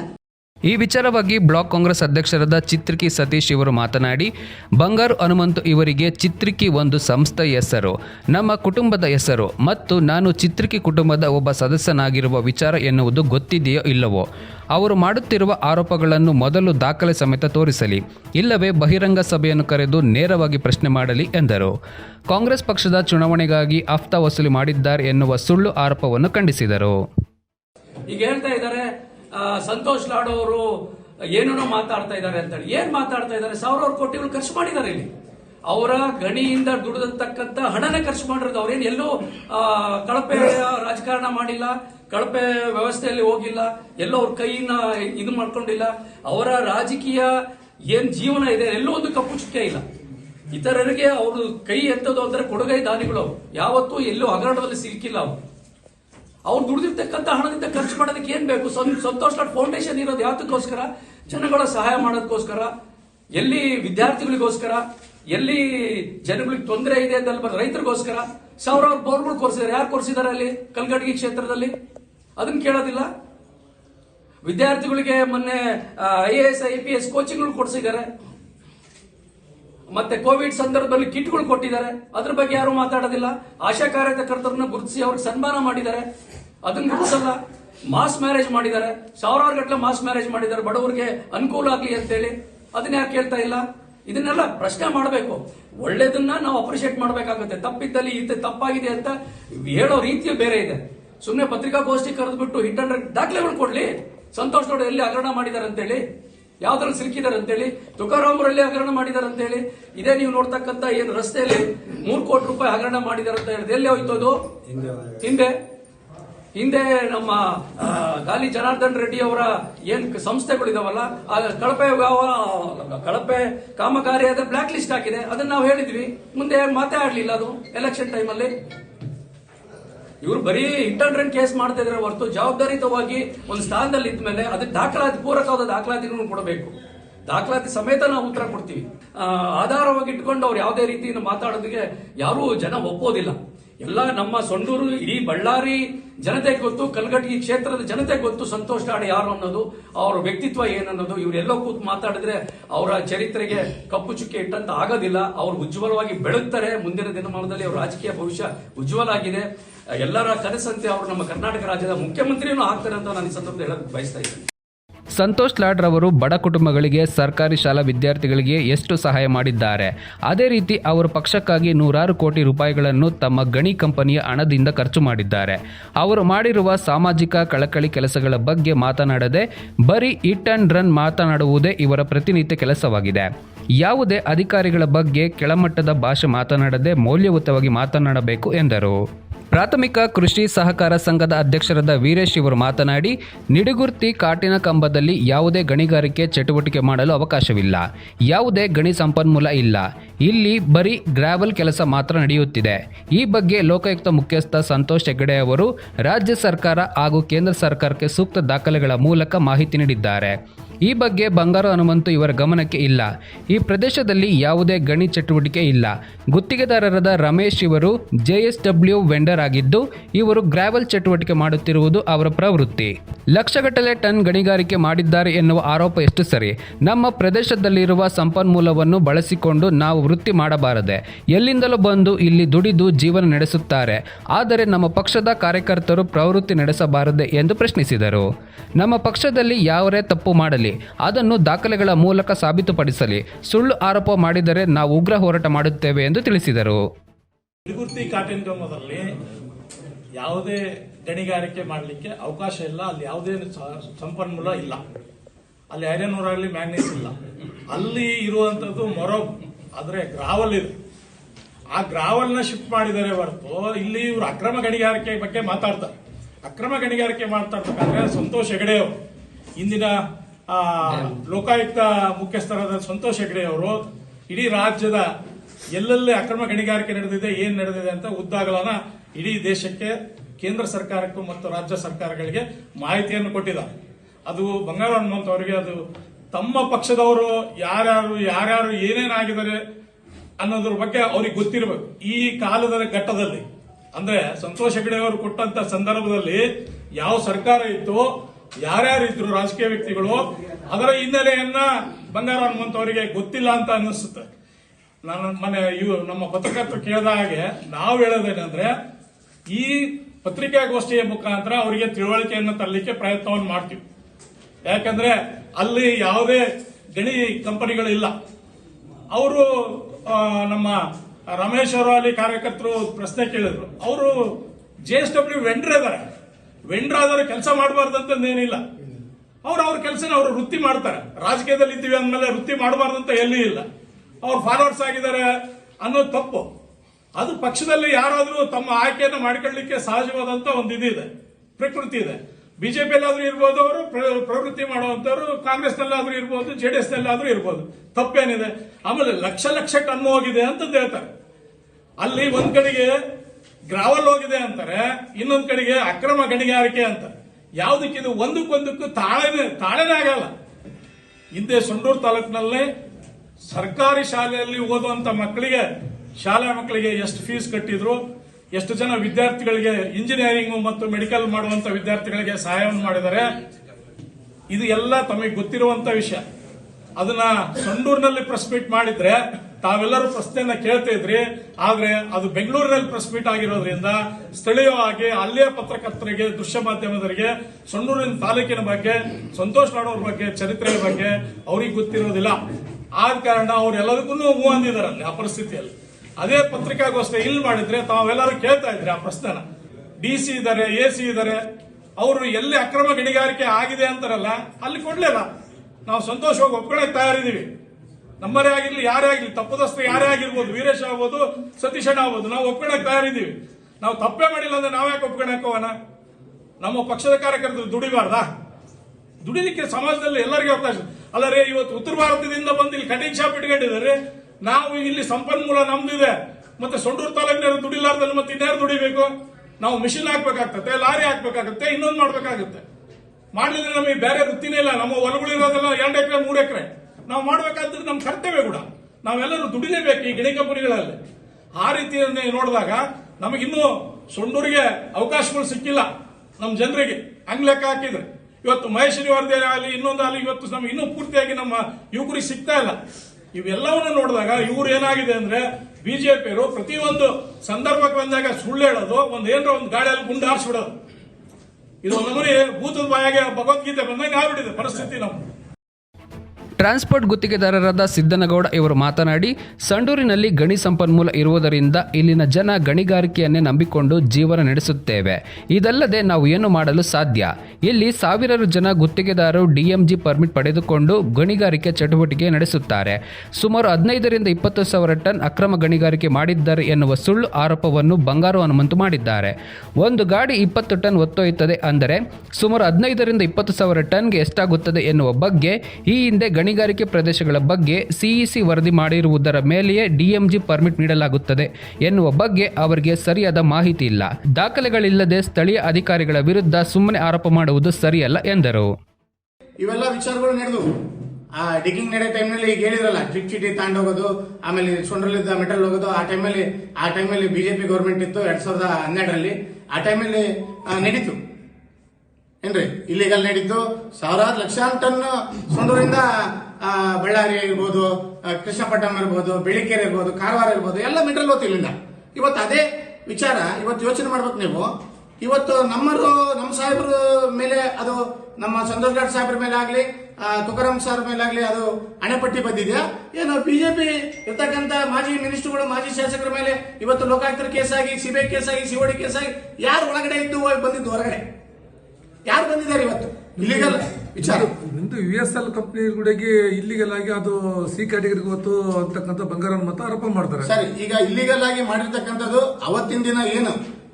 ಈ ವಿಚಾರವಾಗಿ ಬ್ಲಾಕ್ ಕಾಂಗ್ರೆಸ್ ಅಧ್ಯಕ್ಷರಾದ ಚಿತ್ರಿಕಿ ಸತೀಶ್ ಇವರು ಮಾತನಾಡಿ, ಬಂಗಾರು ಹನುಮಂತು ಇವರಿಗೆ ಚಿತ್ರಿಕಿ ಒಂದು ಸಂಸ್ಥೆಯ ಹೆಸರು, ನಮ್ಮ ಕುಟುಂಬದ ಹೆಸರು ಮತ್ತು ನಾನು ಚಿತ್ರಿಕಿ ಕುಟುಂಬದ ಒಬ್ಬ ಸದಸ್ಯನಾಗಿರುವ ವಿಚಾರ ಎನ್ನುವುದು ಗೊತ್ತಿದೆಯೋ ಇಲ್ಲವೋ? ಅವರು ಮಾಡುತ್ತಿರುವ ಆರೋಪಗಳನ್ನು ಮೊದಲು ದಾಖಲೆ ಸಮೇತ ತೋರಿಸಲಿ, ಇಲ್ಲವೇ ಬಹಿರಂಗ ಸಭೆಯನ್ನು ಕರೆದು ನೇರವಾಗಿ ಪ್ರಶ್ನೆ ಮಾಡಲಿ ಎಂದರು. ಕಾಂಗ್ರೆಸ್ ಪಕ್ಷದ ಚುನಾವಣೆಗಾಗಿ ಆಫ್ತಾ ವಸೂಲಿ ಮಾಡಿದ್ದಾರೆ ಎನ್ನುವ ಸುಳ್ಳು ಆರೋಪವನ್ನು ಖಂಡಿಸಿದರು. ಈಗ ಹೇಳ್ತಾ ಇದ್ದಾರೆ ಸಂತೋಷ್ ಲಾಡ್ ಅವರು ಏನೇನೋ ಮಾತಾಡ್ತಾ ಇದ್ದಾರೆ ಅಂತೇಳಿ ಏನ್ ಮಾತಾಡ್ತಾ ಇದ್ದಾರೆ? ಸಾವಿರಾರು ಕೋಟಿಗಳು ಖರ್ಚು ಮಾಡಿದ್ದಾರೆ ಇಲ್ಲಿ. ಅವರ ಗಣಿಯಿಂದ ದುಡಿದತಕ್ಕಂತ ಹಣನೇ ಖರ್ಚು ಮಾಡಿರೋದು ಅವ್ರೇನು ಎಲ್ಲೂ ಕಳಪೆ ರಾಜಕಾರಣ ಮಾಡಿಲ್ಲ, ಕಳಪೆ ವ್ಯವಸ್ಥೆಯಲ್ಲಿ ಹೋಗಿಲ್ಲ, ಎಲ್ಲೋ ಅವ್ರ ಕೈನ ಇದು ಮಾಡ್ಕೊಂಡಿಲ್ಲ. ಅವರ ರಾಜಕೀಯ ಏನ್ ಜೀವನ ಇದೆ ಎಲ್ಲೋ ಒಂದು ಕಪ್ಪು ಚುಕ್ಕೆ ಇಲ್ಲ. ಇತರರಿಗೆ ಅವರು ಕೈ ಎತ್ತದು ಅಂದ್ರೆ ಕೊಡುಗೈ ದಾನಿಗಳು. ಯಾವತ್ತೂ ಎಲ್ಲೂ ಹಗರಣದಲ್ಲಿ ಸಿಕ್ಕಿಲ್ಲ ಅವರು ಅವ್ರು ದುಡಿದಿರ್ತಕ್ಕಂಥ ಹಣದಿಂದ ಖರ್ಚು ಮಾಡೋದಕ್ಕೆ ಏನ್ ಬೇಕು? ಸಂತೋಷ್ ಲಾಟ್ ಫೌಂಡೇಶನ್ ಇರೋದು ಯಾತಕ್ಕೋಸ್ಕರ? ಜನಗಳ ಸಹಾಯ ಮಾಡೋದಕ್ಕೋಸ್ಕರ? ಎಲ್ಲಿ ವಿದ್ಯಾರ್ಥಿಗಳಿಗೋಸ್ಕರ? ಎಲ್ಲಿ ಜನಗಳಿಗೆ ತೊಂದರೆ ಇದೆ ಅಂತ ಅಲ್ಲಿ ರೈತರಿಗೋಸ್ಕರ? ಸಾವಿರಾರು ಬೋರ್ಗಳು ಕೊರ್ಸಿದ್ದಾರೆ. ಯಾರು ಕೊರ್ಸಿದ್ದಾರೆ ಅಲ್ಲಿ? ಕಲ್ಗಡ್ಗಿ ಕ್ಷೇತ್ರದಲ್ಲಿ? ಅದನ್ನ ಕೇಳೋದಿಲ್ಲ? ವಿದ್ಯಾರ್ಥಿಗಳಿಗೆ ಮೊನ್ನೆ I A S I P S ಕೋಚಿಂಗ್ಗಳು ಕೊಡ್ಸಿದ್ದಾರೆ. ಮತ್ತೆ ಕೋವಿಡ್ ಸಂದರ್ಭದಲ್ಲಿ ಕಿಟ್ಗಳು ಕೊಟ್ಟಿದ್ದಾರೆ. ಅದ್ರ ಬಗ್ಗೆ ಯಾರು ಮಾತಾಡೋದಿಲ್ಲ. ಆಶಾ ಕಾರ್ಯಕರ್ತರನ್ನ ಗುರುತಿಸಿ ಅವ್ರಿಗೆ ಸನ್ಮಾನ ಮಾಡಿದ್ದಾರೆ. ಅದನ್ನ ಗುರುತಿಸಲ್ಲ ಮಾಸ್ ಮ್ಯಾರೇಜ್ ಮಾಡಿದ್ದಾರೆ. ಸಾವಿರಾರು ಗಟ್ಟಲೆ ಮಾಸ್ ಮ್ಯಾರೇಜ್ ಮಾಡಿದ್ದಾರೆ. ಬಡವರಿಗೆ ಅನುಕೂಲ ಆಗಲಿ ಅಂತೇಳಿ. ಅದನ್ನ ಯಾಕೆ ಕೇಳ್ತಾ ಇಲ್ಲ? ಇದನ್ನೆಲ್ಲ ಪ್ರಶ್ನೆ ಮಾಡಬೇಕು. ಒಳ್ಳೇದನ್ನ ನಾವು ಅಪ್ರಿಶಿಯೇಟ್ ಮಾಡಬೇಕಾಗುತ್ತೆ. ತಪ್ಪಿದ್ದಲ್ಲಿ ಇದು ತಪ್ಪಾಗಿದೆ ಅಂತ ಹೇಳೋ ರೀತಿ ಬೇರೆ ಇದೆ. ಸುಮ್ಮನೆ ಪತ್ರಿಕಾಗೋಷ್ಠಿ ಕರೆದ್ಬಿಟ್ಟು ಹಿಟ್ ಹಂಡ್ರೆಡ್ ದಾಖಲೆಗಳು ಕೊಡ್ಲಿ. ಸಂತೋಷ್ ನೋಡಿ ಎಲ್ಲಿ ಹಗರಣ ಮಾಡಿದ್ದಾರೆ ಅಂತೇಳಿ. ಯಾವ್ದ್ರಲ್ಲಿ ಸಿಲುಕಿದ್ದಾರೆ ಅಂತೇಳಿ? ತುಕಾರಾಮರಲ್ಲಿ ಹಗರಣ ಮಾಡಿದ್ದಾರೆ ಅಂತೇಳಿ. ಇದೇ ನೀವು ನೋಡ್ತಕ್ಕಂತ ಏನು ರಸ್ತೆಯಲ್ಲಿ ಮೂರು ಕೋಟಿ ರೂಪಾಯಿ ಹಗರಣ ಮಾಡಿದ್ದಾರೆ ಅಂತ ಹೇಳಿದ್ರೆ ಎಲ್ಲಿ ಹೋಯ್ತು ಅದು? ಹಿಂದೆ. ಹಿಂದೆ. ನಮ್ಮ ಗಾಲಿ ಜನಾರ್ದನ್ ರೆಡ್ಡಿ ಅವರ ಏನ್ ಸಂಸ್ಥೆಗಳಿದಾವಲ್ಲ ಆ ಕಳಪೆ ಕಳಪೆ ಕಾಮಗಾರಿ ಅದ ಬ್ಲಾಕ್ ಲಿಸ್ಟ್ ಹಾಕಿದೆ. ಅದನ್ನ ನಾವು ಹೇಳಿದ್ವಿ. ಮುಂದೆ ಮಾತೇ ಆಡ್ಲಿಲ್ಲ ಅದು ಎಲೆಕ್ಷನ್ ಟೈಮಲ್ಲಿ ಇವರು ಬರೀ ಹಿಟ್ ರನ್ ಕೇಸ್ ಮಾಡ್ತಾ ಇದ್ರೆ ಹೊರತು ಜವಾಬ್ದಾರಿತವಾಗಿ ಒಂದು ಸ್ಥಾನದಲ್ಲಿ ಇದ್ಮೇಲೆ ಅದಕ್ಕೆ ದಾಖಲಾತಿ, ಪೂರಕವಾದ ದಾಖಲಾತಿಗಳನ್ನು ಕೊಡಬೇಕು. ದಾಖಲಾತಿ ಸಮೇತ ನಾವು ಉತ್ತರ ಕೊಡ್ತೀವಿ. ಆಧಾರವಾಗಿ ಇಟ್ಕೊಂಡು ಅವ್ರು ಯಾವುದೇ ರೀತಿಯಿಂದ ಮಾತಾಡೋದಕ್ಕೆ ಯಾರೂ ಜನ ಒಪ್ಪೋದಿಲ್ಲ. ಎಲ್ಲ ನಮ್ಮ ಸೊಂಡೂರು, ಇಡೀ ಬಳ್ಳಾರಿ ಜನತೆ ಗೊತ್ತು, ಕಲ್ಗಟ್ಟಿ ಕ್ಷೇತ್ರದ ಜನತೆ ಗೊತ್ತು ಸಂತೋಷ್ ಲಾಡ್ ಯಾರು ಅನ್ನೋದು, ಅವರ ವ್ಯಕ್ತಿತ್ವ ಏನನ್ನೋದು, ಇವರೆಲ್ಲೋ ಕೂತು ಮಾತಾಡಿದ್ರೆ ಅವರ ಚರಿತ್ರೆಗೆ ಕಪ್ಪು ಚುಕ್ಕೆ ಇಟ್ಟಂತ ಆಗೋದಿಲ್ಲ. ಅವರು ಉಜ್ವಲವಾಗಿ ಬೆಳಗ್ತಾರೆ. ಮುಂದಿನ ದಿನಮಾನದಲ್ಲಿ ಅವರ ರಾಜಕೀಯ ಭವಿಷ್ಯ ಉಜ್ವಲ ಆಗಿದೆ. ಎಲ್ಲರ ಕನಸಂತೆ ಅವರು ನಮ್ಮ ಕರ್ನಾಟಕ ರಾಜ್ಯದ ಮುಖ್ಯಮಂತ್ರಿಯನ್ನು ಆಗ್ತಾರೆ ಅಂತ ನಾನು ಈ ಸಂದರ್ಭದಲ್ಲಿ ಹೇಳಕ್ ಬಯಸ್ತಾ ಇದ್ದೀನಿ. ಸಂತೋಷ್ ಲಾಡ್ ರವರು ಬಡ ಕುಟುಂಬಗಳಿಗೆ ಸರ್ಕಾರಿ ಶಾಲಾ ವಿದ್ಯಾರ್ಥಿಗಳಿಗೆ ಎಷ್ಟು ಸಹಾಯ ಮಾಡಿದ್ದಾರೆ? ಅದೇ ರೀತಿ ಅವರು ಪಕ್ಷಕ್ಕಾಗಿ ನೂರಾರು ಕೋಟಿ ರೂಪಾಯಿಗಳನ್ನು ತಮ್ಮ ಗಣಿ ಕಂಪನಿಯ ಹಣದಿಂದ ಖರ್ಚು ಮಾಡಿದ್ದಾರೆ. ಅವರು ಮಾಡಿರುವ ಸಾಮಾಜಿಕ ಕಳಕಳಿ ಕೆಲಸಗಳ ಬಗ್ಗೆ ಮಾತನಾಡದೆ ಬರೀ ಇಟ್ ಅಂಡ್ ರನ್ ಮಾತನಾಡುವುದೇ ಇವರ ಪ್ರತಿನಿತ್ಯ ಕೆಲಸವಾಗಿದೆ. ಯಾವುದೇ ಅಧಿಕಾರಿಗಳ ಬಗ್ಗೆ ಕೆಳಮಟ್ಟದ ಭಾಷೆ ಮಾತನಾಡದೆ ಮೌಲ್ಯಯುತವಾಗಿ ಮಾತನಾಡಬೇಕು ಎಂದರು. ಪ್ರಾಥಮಿಕ ಕೃಷಿ ಸಹಕಾರ ಸಂಘದ ಅಧ್ಯಕ್ಷರಾದ ವೀರೇಶ್ ಇವರು ಮಾತನಾಡಿ, ನಿಡುಗುರ್ತಿ ಕಾಟಿನ ಕಂಬದಲ್ಲಿ ಯಾವುದೇ ಗಣಿಗಾರಿಕೆ ಚಟುವಟಿಕೆ ಮಾಡಲು ಅವಕಾಶವಿಲ್ಲ. ಯಾವುದೇ ಗಣಿ ಸಂಪನ್ಮೂಲ ಇಲ್ಲ. ಇಲ್ಲಿ ಬರೀ ಗ್ರಾವೆಲ್ ಕೆಲಸ ಮಾತ್ರ ನಡೆಯುತ್ತಿದೆ. ಈ ಬಗ್ಗೆ ಲೋಕಾಯುಕ್ತ ಮುಖ್ಯಸ್ಥ ಸಂತೋಷ್ ಹೆಗ್ಡೆ ಅವರು ರಾಜ್ಯ ಸರ್ಕಾರ ಹಾಗೂ ಕೇಂದ್ರ ಸರ್ಕಾರಕ್ಕೆ ಸೂಕ್ತ ದಾಖಲೆಗಳ ಮೂಲಕ ಮಾಹಿತಿ ನೀಡಿದ್ದಾರೆ. ಈ ಬಗ್ಗೆ ಬಂಗಾರ ಹನುಮಂತು ಇವರ ಗಮನಕ್ಕೆ ಇಲ್ಲ. ಈ ಪ್ರದೇಶದಲ್ಲಿ ಯಾವುದೇ ಗಣಿ ಚಟುವಟಿಕೆ ಇಲ್ಲ. ಗುತ್ತಿಗೆದಾರರಾದ ರಮೇಶ್ ಇವರು ಜೆಎಸ್ಡಬ್ಲ್ಯೂ ವೆಂಡರ್ ಆಗಿದ್ದು ಇವರು ಗ್ರಾವೆಲ್ ಚಟುವಟಿಕೆ ಮಾಡುತ್ತಿರುವುದು ಅವರ ಪ್ರವೃತ್ತಿ. ಲಕ್ಷಗಟ್ಟಲೆ ಟನ್ ಗಣಿಗಾರಿಕೆ ಮಾಡಿದ್ದಾರೆ ಎನ್ನುವ ಆರೋಪ ಎಷ್ಟು ಸರಿ? ನಮ್ಮ ಪ್ರದೇಶದಲ್ಲಿರುವ ಸಂಪನ್ಮೂಲವನ್ನು ಬಳಸಿಕೊಂಡು ನಾವು ವೃತ್ತಿ ಮಾಡಬಾರದೆ, ಎಲ್ಲಿಂದಲೂ ಬಂದು ಇಲ್ಲಿ ದುಡಿದು ಜೀವನ ನಡೆಸುತ್ತಾರೆ. ಆದರೆ ನಮ್ಮ ಪಕ್ಷದ ಕಾರ್ಯಕರ್ತರು ಪ್ರವೃತ್ತಿ ನಡೆಸಬಾರದೆ ಎಂದು ಪ್ರಶ್ನಿಸಿದರು. ನಮ್ಮ ಪಕ್ಷದಲ್ಲಿ ಯಾವರೇ ತಪ್ಪು ಮಾಡಲಿ, ಅದನ್ನು ದಾಖಲೆಗಳ ಮೂಲಕ ಸಾಬೀತುಪಡಿಸಲಿ, ಸುಳ್ಳು ಆರೋಪ ಮಾಡಿದರೆ ನಾವು ಉಗ್ರ ಹೋರಾಟ ಮಾಡುತ್ತೇವೆ ಎಂದು ತಿಳಿಸಿದರು. ನಿಗುರ್ತಿ ಕಾಟಿನ ಕಂಬದಲ್ಲಿ ಯಾವುದೇ ಗಣಿಗಾರಿಕೆ ಮಾಡಲಿಕ್ಕೆ ಅವಕಾಶ ಇಲ್ಲ. ಅಲ್ಲಿ ಯಾವುದೇ ಸಂಪನ್ಮೂಲ ಇಲ್ಲ. ಅಲ್ಲಿ ಐರನ್ ಆಗಲಿ ಮ್ಯಾಗ್ನೀಸ್ ಇಲ್ಲ. ಅಲ್ಲಿ ಇರುವಂತದ್ದು ಮೊರೋ ಆದ್ರೆ ಗ್ರಾವಲ್ ಇದೆ. ಆ ಗ್ರಾವಲ್ನ ನ ಶಿಫ್ಟ್ ಮಾಡಿದರೆ ಹೊರತು ಇಲ್ಲಿ ಇವರು ಅಕ್ರಮ ಗಣಿಗಾರಿಕೆ ಬಗ್ಗೆ ಮಾತಾಡ್ತಾರೆ. ಅಕ್ರಮ ಗಣಿಗಾರಿಕೆ ಮಾಡ್ತಾ ಇರ್ತಕ್ಕಂದ್ರೆ ಸಂತೋಷ್ ಹೆಗಡೆ ಅವರು. ಇಂದಿನ ಲೋಕಾಯುಕ್ತ ಮುಖ್ಯಸ್ಥರಾದ ಸಂತೋಷ್ ಹೆಗಡೆ ಅವರು ಇಡೀ ರಾಜ್ಯದ ಎಲ್ಲೆಲ್ಲಿ ಅಕ್ರಮ ಗಣಿಗಾರಿಕೆ ನಡೆದಿದೆ, ಏನ್ ನಡೆದಿದೆ ಅಂತ ಉದ್ದಾಗಲನ ಇಡೀ ದೇಶಕ್ಕೆ, ಕೇಂದ್ರ ಸರ್ಕಾರಕ್ಕೂ ಮತ್ತು ರಾಜ್ಯ ಸರ್ಕಾರಗಳಿಗೆ ಮಾಹಿತಿಯನ್ನು ಕೊಟ್ಟಿದ್ದಾರೆ ಅದು ಬಂಗಾರ ಹನುಮಂತ್ ಅವರಿಗೆ ಅದು ತಮ್ಮ ಪಕ್ಷದವರು ಯಾರ್ಯಾರು ಯಾರ್ಯಾರು ಏನೇನಾಗಿದ್ದಾರೆ ಅನ್ನೋದ್ರ ಬಗ್ಗೆ ಅವ್ರಿಗೆ ಗೊತ್ತಿರಬೇಕು. ಈ ಕಾಲದ ಘಟ್ಟದಲ್ಲಿ, ಅಂದ್ರೆ ಸಂತೋಷ್ ಹೆಗಡೆ ಅವರು ಕೊಟ್ಟಂತ ಸಂದರ್ಭದಲ್ಲಿ ಯಾವ ಸರ್ಕಾರ ಇತ್ತು, ಯಾರ್ಯಾರು ಇದ್ರು ರಾಜಕೀಯ ವ್ಯಕ್ತಿಗಳು, ಅದರ ಹಿನ್ನೆಲೆಯನ್ನ ಬಂಗಾರ ಹನುಮಂತ ಅವರಿಗೆ ಗೊತ್ತಿಲ್ಲ ಅಂತ ಅನ್ನಿಸುತ್ತೆ. ನಾನು ಮನೆ ಇವು ನಮ್ಮ ಪತ್ರಕರ್ತ ಕೇಳಿದ ಹಾಗೆ ನಾವು ಹೇಳೋದೇನೆಂದ್ರೆ, ಈ ಪತ್ರಿಕಾಗೋಷ್ಠಿಯ ಮುಖಾಂತರ ಅವರಿಗೆ ತಿಳುವಳಿಕೆಯನ್ನು ತರಲಿಕ್ಕೆ ಪ್ರಯತ್ನವನ್ನು ಮಾಡ್ತೀವಿ. ಯಾಕಂದ್ರೆ ಅಲ್ಲಿ ಯಾವುದೇ ಗಣಿ ಕಂಪನಿಗಳಿಲ್ಲ. ಅವರು ನಮ್ಮ ರಮೇಶ್ ಅಲ್ಲಿ ಕಾರ್ಯಕರ್ತರು ಪ್ರಶ್ನೆ ಕೇಳಿದ್ರು. ಅವರು ಜೆ ಎಸ್ ಡಬ್ಲ್ಯೂ ವೆಂಡ್ರ್ ಇದಾರೆ. ವೆಂಡ್ರ್ ಆದ್ರೆ ಕೆಲಸ ಮಾಡಬಾರ್ದಂತಂದೇನಿಲ್ಲ ಅವ್ರು ಅವ್ರ ಕೆಲಸನ ಅವರು ವೃತ್ತಿ ಮಾಡ್ತಾರೆ. ರಾಜಕೀಯದಲ್ಲಿ ಇದ್ದೀವಿ ಅಂದಮೇಲೆ ವೃತ್ತಿ ಮಾಡಬಾರ್ದಂತ ಎಲ್ಲೂ ಇಲ್ಲ. ಅವ್ರು ಫಾರ್ವರ್ಡ್ಸ್ ಆಗಿದ್ದಾರೆ ಅನ್ನೋದು ತಪ್ಪು. ಅದು ಪಕ್ಷದಲ್ಲಿ ಯಾರಾದರೂ ತಮ್ಮ ಆಯ್ಕೆಯನ್ನು ಮಾಡ್ಕೊಳ್ಳಿಕ್ಕೆ ಸಹಜವಾದಂತ ಒಂದು ಇದಿದೆ. ಪ್ರಕೃತಿ ಇದೆ. ಬಿಜೆಪಿಯಲ್ಲಾದ್ರೂ ಇರ್ಬೋದು ಅವರು, ಪ್ರ- ಪ್ರವೃತ್ತಿ ಮಾಡುವಂತವ್ರು ಕಾಂಗ್ರೆಸ್ನಲ್ಲಾದ್ರೂ ಇರ್ಬೋದು ಜೆ ಜೆಡಿಎಸ್ ನಲ್ಲಾದ್ರೂ ಇರ್ಬೋದು. ತಪ್ಪೇನಿದೆ. ಆಮೇಲೆ ಲಕ್ಷ ಲಕ್ಷ ಟನ್ ಹೋಗಿದೆ ಅಂತ ಹೇಳ್ತಾರೆ. ಅಲ್ಲಿ ಒಂದ್ ಕಡೆಗೆ ಗ್ರಾವಲ್ ಹೋಗಿದೆ ಅಂತಾರೆ, ಇನ್ನೊಂದ್ ಕಡೆಗೆ ಅಕ್ರಮ ಗಣಿಗಾರಿಕೆ ಅಂತಾರೆ. ಯಾವ್ದಕ್ಕಿದು ಒಂದಕ್ಕೊಂದಕ್ಕೂ ತಾಳೆನೆ, ತಾಳೆನೇ ಆಗಲ್ಲ. ಹಿಂದೆ ಸಂಡೂರು ತಾಲೂಕಿನಲ್ಲಿ ಸರ್ಕಾರಿ ಶಾಲೆಯಲ್ಲಿ ಓದುವಂತ ಮಕ್ಕಳಿಗೆ, ಶಾಲಾ ಮಕ್ಕಳಿಗೆ ಎಷ್ಟು ಫೀಸ್ ಕಟ್ಟಿದ್ರು, ಎಷ್ಟು ಜನ ವಿದ್ಯಾರ್ಥಿಗಳಿಗೆ ಇಂಜಿನಿಯರಿಂಗ್ ಮತ್ತು ಮೆಡಿಕಲ್ ಮಾಡುವಂತ ವಿದ್ಯಾರ್ಥಿಗಳಿಗೆ ಸಹಾಯವನ್ನು ಮಾಡಿದ್ದಾರೆ ಇದು ಎಲ್ಲ ತಮಗೆ ಗೊತ್ತಿರುವಂತ ವಿಷಯ. ಅದನ್ನ ಸಂಡೂರಿನಲ್ಲಿ ಪ್ರೆಸ್ ಮೀಟ್ ಮಾಡಿದ್ರೆ, ತಾವೆಲ್ಲರೂ ಪ್ರಶ್ನೆಯನ್ನ ಕೇಳ್ತಾ ಇದ್ರಿ, ಆದ್ರೆ ಅದು ಬೆಂಗಳೂರಿನಲ್ಲಿ ಪ್ರೆಸ್ ಮೀಟ್ ಆಗಿರೋದ್ರಿಂದ ಸ್ಥಳೀಯವಾಗಿ ಅಲ್ಲಿಯ ಪತ್ರಕರ್ತರಿಗೆ, ದೃಶ್ಯ ಮಾಧ್ಯಮದವರಿಗೆ, ಸಂಡೂರಿನ ತಾಲೂಕಿನ ಬಗ್ಗೆ, ಸಂತೋಷ್ ಮಾಡೋರ ಬಗ್ಗೆ, ಚರಿತ್ರೆಯ ಬಗ್ಗೆ ಅವ್ರಿಗೆ ಗೊತ್ತಿರೋದಿಲ್ಲ. ಆದ ಕಾರಣ ಅವ್ರು ಎಲ್ಲದಕ್ಕೂ ಹೂ ಅಂದಿದಾರಲ್ಲಿ ಆ ಪರಿಸ್ಥಿತಿಯಲ್ಲಿ. ಅದೇ ಪತ್ರಿಕಾಗೋಷ್ಠಿ ಇಲ್ಲಿ ಮಾಡಿದ್ರೆ ತಾವೆಲ್ಲರೂ ಕೇಳ್ತಾ ಇದ್ರಿ ಆ ಪ್ರಶ್ನೆನ. ಡಿ ಸಿ ಇದ್ದಾರೆ ಎ ಸಿ ಇದ್ದಾರೆ ಅವರು ಎಲ್ಲಿ ಅಕ್ರಮ ಗಣಿಗಾರಿಕೆ ಆಗಿದೆ ಅಂತಾರಲ್ಲ, ಅಲ್ಲಿ ಕೊಡ್ಲಿಲ್ಲ. ನಾವು ಸಂತೋಷವಾಗಿ ಒಪ್ಕೊಳಕ್ ತಯಾರಿದ್ದೀವಿ. ನಮ್ಮರೇ ಆಗಿರ್ಲಿ, ಯಾರೇ ಆಗಿರ್ಲಿ, ತಪ್ಪದಸ್ತ್ರ ಯಾರೇ ಆಗಿರ್ಬೋದು, ವೀರೇಶ್ ಆಗ್ಬೋದು ಸತೀಶಣ್ಣ ಆಗ್ಬೋದು, ನಾವು ಒಪ್ಕೊಳಕ್ ತಯಾರಿದ್ದೀವಿ. ನಾವು ತಪ್ಪೇ ಮಾಡಿಲ್ಲ ಅಂದ್ರೆ ಒಪ್ಕೊಳಕ್ ಹೋಗೋಣ? ನಮ್ಮ ಪಕ್ಷದ ಕಾರ್ಯಕರ್ತರು ದುಡಿಬಾರ್ದಾ? ದುಡಿಲಿಕ್ಕೆ ಸಮಾಜದಲ್ಲಿ ಎಲ್ಲರಿಗೂ ಅವಕಾಶ. ಅಲ್ಲ ರೇ ಇವತ್ತು ಉತ್ತರ ಭಾರತದಿಂದ ಬಂದು ಇಲ್ಲಿ ಕಟಿಂಗ್ ಶಾಪ್ ಇಟ್ಕೊಂಡಿದ್ದಾರೆ. ನಾವು ಇಲ್ಲಿ ಸಂಪನ್ಮೂಲ ನಮ್ದಿದೆ. ಮತ್ತೆ ಸೊಂಡೂರು ತಾಲೂಕಿನವರು ದುಡಿಲಾರ್ದಲ್ಲಿ ಮತ್ತೆ ಇನ್ಯಾರು ದುಡಿಬೇಕು? ನಾವು ಮಿಷಿನ್ ಹಾಕ್ಬೇಕಾಗ್ತದೆ ಲಾರಿ ಹಾಕ್ಬೇಕಾಗತ್ತೆ, ಇನ್ನೊಂದು ಮಾಡ್ಬೇಕಾಗತ್ತೆ. ಮಾಡ್ಲಿದ್ರೆ ನಮಗೆ ಬೇರೆ ವೃತ್ತಿನೇ ಇಲ್ಲ. ನಮ್ಮ ಹೊಲಗಳಿರೋದೆಲ್ಲ ಎರಡು ಎಕರೆ, ಮೂರು ಎಕರೆ. ನಾವು ಮಾಡ್ಬೇಕಾದ್ರೆ ನಮ್ಮ ಕರ್ತವ್ಯ ಕೂಡ. ನಾವೆಲ್ಲರೂ ದುಡಿಲೇಬೇಕು ಈ ಗಿಣಿ ಕಂಪನಿಗಳಲ್ಲಿ ಆ ರೀತಿಯನ್ನೇ ನೋಡಿದಾಗ ನಮಗಿನ್ನೂ ಸೊಂಡೂರಿಗೆ ಅವಕಾಶಗಳು ಸಿಕ್ಕಿಲ್ಲ. ನಮ್ಮ ಜನರಿಗೆ ಹಂಗ್ ಲೆಕ್ಕ ಹಾಕಿದ್ರೆ. ಇವತ್ತು ಮಹೇಶ್ವರಿ ಆಗಲಿ ಇನ್ನೊಂದು ಆಗಲಿ ಇವತ್ತು ನಮ್ಗೆ ಇನ್ನೂ ಪೂರ್ತಿಯಾಗಿ ನಮ್ಮ ಯುವಕರಿಗೆ ಸಿಗ್ತಾ ಇಲ್ಲ. ಇವೆಲ್ಲವನ್ನ ನೋಡಿದಾಗ ಇವ್ರು ಏನಾಗಿದೆ ಅಂದ್ರೆ ಬಿಜೆಪಿಯವರು ಪ್ರತಿಯೊಂದು ಸಂದರ್ಭಕ್ಕೆ ಬಂದಾಗ ಸುಳ್ಳು ಹೇಳೋದು, ಒಂದು ಏನರ ಒಂದು ಗಾಡಿಯಲ್ಲಿ ಗುಂಡು ಹಾರಿಸ್ಬಿಡೋದು. ಇದು ನಮೂನಿ ಭೂತದ ಬಾಯಾಗೆ ಭಗವದ್ಗೀತೆ ಬಂದಂಗೆ ಆಗ್ಬಿಟ್ಟಿದೆ ಪರಿಸ್ಥಿತಿ ನಮ್ದು. ಟ್ರಾನ್ಸ್ಪೋರ್ಟ್ ಗುತ್ತಿಗೆದಾರರಾದ ಸಿದ್ದನಗೌಡ ಇವರು ಮಾತನಾಡಿ, ಸಂಡೂರಿನಲ್ಲಿ ಗಣಿ ಸಂಪನ್ಮೂಲ ಇರುವುದರಿಂದ ಇಲ್ಲಿನ ಜನ ಗಣಿಗಾರಿಕೆಯನ್ನೇ ನಂಬಿಕೊಂಡು ಜೀವನ ನಡೆಸುತ್ತೇವೆ. ಇದಲ್ಲದೆ ನಾವು ಏನು ಮಾಡಲು ಸಾಧ್ಯ? ಇಲ್ಲಿ ಸಾವಿರಾರು ಜನ ಗುತ್ತಿಗೆದಾರರು ಡಿಎಂಜಿ ಪರ್ಮಿಟ್ ಪಡೆದುಕೊಂಡು ಗಣಿಗಾರಿಕೆ ಚಟುವಟಿಕೆ ನಡೆಸುತ್ತಾರೆ. ಸುಮಾರು ಹದಿನೈದರಿಂದ ಇಪ್ಪತ್ತು ಸಾವಿರ ಟನ್ ಅಕ್ರಮ ಗಣಿಗಾರಿಕೆ ಮಾಡಿದ್ದಾರೆ ಎನ್ನುವ ಸುಳ್ಳು ಆರೋಪವನ್ನು ಬಂಗಾರು ಹನುಮಂತು ಮಾಡಿದ್ದಾರೆ. ಒಂದು ಗಾಡಿ ಇಪ್ಪತ್ತು ಟನ್ ಹೊತ್ತೊಯ್ಯುತ್ತದೆ ಅಂದರೆ ಸುಮಾರು ಹದಿನೈದರಿಂದ ಇಪ್ಪತ್ತು ಸಾವಿರ ಟನ್ಗೆ ಎಷ್ಟಾಗುತ್ತದೆ ಎನ್ನುವ ಬಗ್ಗೆ ಈ ಹಿಂದೆ ಗಣಿಗಾರಿಕೆ ಪ್ರದೇಶಗಳ ಬಗ್ಗೆ ಸಿಇಸಿ ವರದಿ ಮಾಡಿರುವುದರ ಮೇಲೆಯೇ ಡಿಎಂಜಿ ಪರ್ಮಿಟ್ ನೀಡಲಾಗುತ್ತದೆ ಎನ್ನುವ ಬಗ್ಗೆ ಅವರಿಗೆ ಸರಿಯಾದ ಮಾಹಿತಿ ಇಲ್ಲ. ದಾಖಲೆಗಳಿಲ್ಲದೆ ಸ್ಥಳೀಯ ಅಧಿಕಾರಿಗಳ ವಿರುದ್ಧ ಸುಮ್ಮನೆ ಆರೋಪ ಮಾಡುವುದು ಸರಿಯಲ್ಲ ಎಂದರು. ಇವೆಲ್ಲ ವಿಚಾರಗಳು ನಡೆದು, ಆ ಡಿಗ್ಗಿಂಗ್ ನಡೆಯೋ ಟೈಮ್ನಲ್ಲಿ ಈಗ ಹೇಳಿದ್ರಲ್ಲ ಟ್ರಿಕ್ ಚೀಟಿ ತಗೊಂಡೋಗೋದು ಆಮೇಲೆ ಸೊಂಡ್ರಲ್ಲಿದ್ದ ಮೆಟಲ್ ಹೋಗೋದು, ಆ ಟೈಮಲ್ಲಿ ಆ ಟೈಮಲ್ಲಿ ಬಿಜೆಪಿ ಗೌರ್ಮೆಂಟ್ ಇತ್ತು ಎರಡ್ ಸಾವಿರದ ಹನ್ನೆರಡರಲ್ಲಿ. ಆ ಟೈಮಲ್ಲಿ ನಡೀತು. ಏನ್ರಿ ಇಲ್ಲಿಗಲ್ ನಡೀತು. ಸಾವಿರಾರು ಲಕ್ಷಾಂತರ ಟನ್ ಸೊಂಡೂರಿಂದ ಬಳ್ಳಾರಿ ಇರ್ಬೋದು ಕೃಷ್ಣಪಟ್ಟಣ ಇರ್ಬೋದು ಬೆಳಿಕೆರೆ ಇರ್ಬೋದು ಕಾರವಾರ ಇರ್ಬೋದು ಎಲ್ಲ ಮೆಟ್ರಲ್ ಹೋಗ್ತು ಇಲ್ಲಿಂದ ಇವತ್ತು ಅದೇ ವಿಚಾರ, ಇವತ್ತು ಯೋಚನೆ ಮಾಡ್ಬೇಕು ನೀವು. ಇವತ್ತು ನಮ್ಮರು, ನಮ್ಮ ಸಾಹೇಬ್ರ ಮೇಲೆ ಅದು, ನಮ್ಮ ಸಂತೋಷ್ ಸಾಹೇಬ್ರ ಮೇಲೆ ಆಗಲಿ ತುಕಾರಾಮ್ ಮೇಲೆ ಆಗಲಿ ಅದು ಅಣೆಪಟ್ಟಿ ಬಂದಿದೆಯಾ? ಏನು ಬಿಜೆಪಿ ಇರ್ತಕ್ಕಂಥ ಮಾಜಿ ಮಿನಿಸ್ಟರ್ಗಳು, ಮಾಜಿ ಶಾಸಕರ ಮೇಲೆ ಇವತ್ತು ಲೋಕಾಯುಕ್ತರ ಕೇಸ್ ಆಗಿ ಸಿಬಿಐ ಕೇಸ್ ಆಗಿ ಸಿಒಡಿ ಕೇಸ್ ಆಗಿ ಯಾರು ಒಳಗಡೆ ಇದ್ದು ಬಂದಿದ್ದು ಹೊರಗಡೆ? ಯಾರು ಬಂದಿದ್ದಾರೆ ಇವತ್ತು? ಇಲ್ಲಿಗಲ್ ವಿಚಾರ. ನಿಮ್ದು ಯು ಎಸ್ ಎಲ್ ಕಂಪ್ನಿಗಳಿಗೆ ಇಲ್ಲಿಗಲ್ ಆಗಿ ಅದು ಸಿ ಕ್ಯಾಟಗರಿ ಗೊತ್ತು ಅಂತಕ್ಕಂಥ ಬಂಗಾರ ಮತ ಆರೋಪ ಮಾಡ್ತಾರೆ. ಸರಿ ಈಗ ಇಲ್ಲಿಗಲ್ ಆಗಿ ಮಾಡಿರ್ತಕ್ಕಂಥದ್ದು ಅವತ್ತಿನ ದಿನ ಏನು?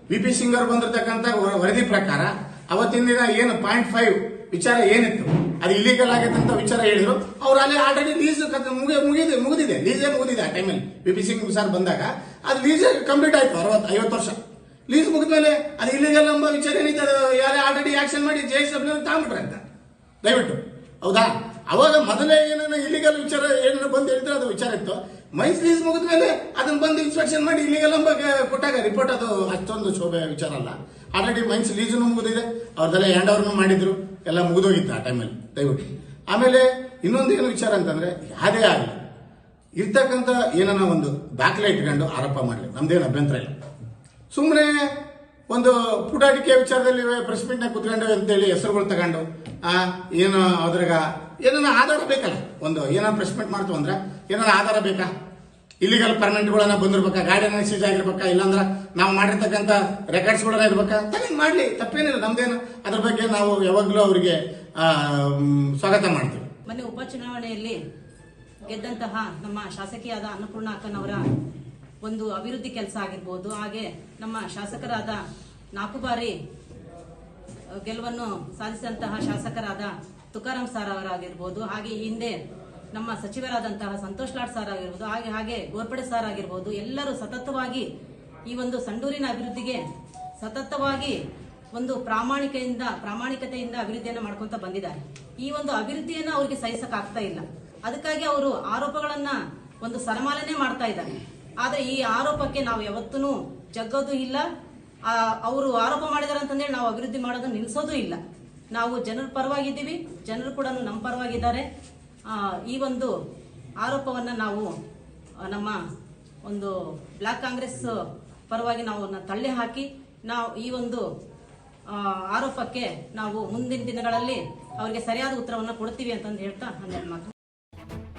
ಬಿ ಪಿ ಸಿಂಗರ್ ಬಂದಿರತಕ್ಕಂಥ ವರ- ವರದಿ ಪ್ರಕಾರ ಅವತ್ತಿನ ದಿನ ಏನು? ಪಾಯಿಂಟ್ ಫೈವ್ ವಿಚಾರ ಏನಿತ್ತು? ಅದು ಇಲ್ಲಿಗಲ್ ಆಗೈತೆ ಅಂತ ವಿಚಾರ ಹೇಳಿದ್ರು. ಅವ್ರು ಅಲ್ಲಿ ಆಲ್ರೆಡಿ ಲೀಸ್ ಮುಗಿದಿದೆ. ಮುಗಿದಿದೆ ಲೀಸೇ ಮುಗಿದಿದೆ ಆ ಟೈಮಲ್ಲಿ ಬಿ ಪಿ ಸಿಂಗ್ ಸರ್ ಬಂದಾಗ. ಅದು ಲೀಸೇ ಕಂಪ್ಲೀಟ್ ಆಯ್ತು ಅರವತ್ತು ಐವತ್ತು ವರ್ಷ. ಲೀಸ್ ಮುಗಿದ್ಮೇಲೆ ಅದು ಇಲ್ಲಿಗೆಲ್ಲ ಎಂಬ ವಿಚಾರ ಏನಿದೆ ಅದು ಯಾರೇ ಆಲ್ರೆಡಿ ಆಕ್ಷನ್ ಮಾಡಿ ಜೆ ಎಸ್ ತಗೊಂಡ್ಬಿಟ್ರೆ ಅಂತ. ದಯವಿಟ್ಟು. ಹೌದಾ? ಅವಾಗ ಮೊದಲೇ ಏನೇನು ಇಲ್ಲಿಗೆಲ್ಲ ವಿಚಾರ ಏನೇನು ಬಂದು ಹೇಳಿದ್ರೆ ಅದು ವಿಚಾರ ಇತ್ತು. ಮೈಸ್ ಲೀಸ್ ಮುಗಿದ ಮೇಲೆ ಅದನ್ನ ಬಂದು ಇನ್ಸ್ಪೆಕ್ಷನ್ ಮಾಡಿ ಇಲ್ಲಿಗೆಲ್ಲ ಎಂಬ ಕೊಟ್ಟಾಗ ರಿಪೋರ್ಟ್ ಅದು ಅಷ್ಟೊಂದು ಶೋಭೆ ವಿಚಾರ ಅಲ್ಲ. ಆಲ್ರೆಡಿ ಮೈನ್ಸ್ ಲೀಸನ್ನು ಮುಗಿದಿದೆ. ಅವ್ರದೆಲ್ಲ ಹ್ಯಾಂಡ್ ಓವರ್ನು ಮಾಡಿದ್ರು. ಎಲ್ಲ ಮುಗಿದೋಗಿತ್ತು ಆ ಟೈಮಲ್ಲಿ ದಯವಿಟ್ಟು. ಆಮೇಲೆ ಇನ್ನೊಂದು ಏನು ವಿಚಾರ ಅಂತಂದ್ರೆ ಯಾವುದೇ ಆಗಲಿ, ಇರ್ತಕ್ಕಂಥ ಏನನ್ನ ಒಂದು ದಾಖಲೆ ಇಟ್ಕೊಂಡು ಆರೋಪ ಮಾಡಲಿ. ನಮ್ದೇನು ಅಭ್ಯಂತರ ಇಲ್ಲ. ಸುಮ್ಮನೆ ಒಂದು ಪುಟಾಟಿಕೆ ವಿಚಾರದಲ್ಲಿ ಪ್ರೆಸ್ ಮೀಟ್ನಾಗ ಕುತ್ಕೊಂಡು ಅಂತೇಳಿ ಹೆಸರುಗಳು ತಗೊಂಡು, ಆ, ಏನು ಅದ್ರಾಗ ಏನಾರ ಆಧಾರ ಬೇಕಲ್ಲ? ಒಂದು ಏನೋ ಪ್ರೆಸ್ ಮೀಟ್ ಮಾಡ್ತು ಅಂದ್ರೆ ಏನಾರ ಆಧಾರ ಬೇಕಾ? ಇಲ್ಲಿಗಲ್ ಪರ್ಮನೆಂಟ್ಗಳನ್ನ ಬಂದಿರ್ಬೇಕಾ? ಗಾಡಿನ ಸೀಜ್ ಆಗಿರ್ಬೇಕಾ? ಇಲ್ಲಾಂದ್ರೆ ನಾವು ಮಾಡಿರ್ತಕ್ಕಂಥ ರೆಕಾರ್ಡ್ಸ್ಗಳನ್ನ ಇರ್ಬೇಕಾ? ತಗೊಂಡು ಮಾಡ್ಲಿ, ತಪ್ಪೇನಿಲ್ಲ, ನಮ್ದೇನು. ಅದ್ರ ಬಗ್ಗೆ ನಾವು ಯಾವಾಗಲೂ ಅವರಿಗೆ ಸ್ವಾಗತ ಮಾಡ್ತೀವಿ. ಮೊನ್ನೆ ಉಪಚುನಾವಣೆಯಲ್ಲಿ ಗೆದ್ದಂತಹ ನಮ್ಮ ಶಾಸಕಿಯಾದ ಅನ್ನಪೂರ್ಣ ಅಕ್ಕನವರ ಒಂದು ಅಭಿವೃದ್ಧಿ ಕೆಲಸ ಆಗಿರ್ಬೋದು. ಹಾಗೆ ನಮ್ಮ ಶಾಸಕರಾದ ನಾಲ್ಕು ಬಾರಿ ಗೆಲುವನ್ನು ಸಾಧಿಸಿದಂತಹ ಶಾಸಕರಾದ ತುಕಾರಾಮ್ ಸಾರ್ ಅವರಾಗಿರ್ಬೋದು. ಹಾಗೆ ಹಿಂದೆ ನಮ್ಮ ಸಚಿವರಾದಂತಹ ಸಂತೋಷ್ ಲಾಡ್ ಸಾರ್ ಆಗಿರ್ಬೋದು. ಹಾಗೆ ಹಾಗೆ ಗೋರ್ಪಡೆ ಸಾರ್ ಆಗಿರ್ಬೋದು. ಎಲ್ಲರೂ ಸತತವಾಗಿ ಈ ಒಂದು ಸಂಡೂರಿನ ಅಭಿವೃದ್ಧಿಗೆ ಸತತವಾಗಿ ಒಂದು ಪ್ರಾಮಾಣಿಕೆಯಿಂದ, ಪ್ರಾಮಾಣಿಕತೆಯಿಂದ ಅಭಿವೃದ್ಧಿಯನ್ನು ಮಾಡ್ಕೊಂತ ಬಂದಿದ್ದಾರೆ. ಈ ಒಂದು ಅಭಿವೃದ್ಧಿಯನ್ನು ಅವರಿಗೆ ಸಹಿಸಕ್ಕಾಗ್ತಾ ಇಲ್ಲ. ಅದಕ್ಕಾಗಿ ಅವರು ಆರೋಪಗಳನ್ನ ಒಂದು ಸರಮಾಲನೆ ಮಾಡ್ತಾ ಇದ್ದಾರೆ. ಆದ್ರೆ ಈ ಆರೋಪಕ್ಕೆ ನಾವು ಯಾವತ್ತೂ ಜಗ್ಗೋದು ಇಲ್ಲ. ಅವರು ಆರೋಪ ಮಾಡಿದಾರೆ ಅಂತಂದೇಳಿ ನಾವು ಅಭಿವೃದ್ಧಿ ಮಾಡೋದು ನಿಲ್ಸೋದು ಇಲ್ಲ. ನಾವು ಜನರ ಪರವಾಗಿದ್ದೀವಿ, ಜನರು ಕೂಡ ನಮ್ಮ ಪರವಾಗಿದ್ದಾರೆ. ಈ ಒಂದು ಆರೋಪವನ್ನ ನಾವು ನಮ್ಮ ಒಂದು ಬ್ಲಾಕ್ ಕಾಂಗ್ರೆಸ್ ಪರವಾಗಿ ನಾವು ತಳ್ಳಿ ಹಾಕಿ, ನಾವು ಈ ಒಂದು ಆರೋಪಕ್ಕೆ ನಾವು ಮುಂದಿನ ದಿನಗಳಲ್ಲಿ ಅವರಿಗೆ ಸರಿಯಾದ ಉತ್ತರವನ್ನು ಕೊಡ್ತೀವಿ ಅಂತಂದು ಹೇಳ್ತಾ ಹನ್ನೆರಡು ಮಾತು.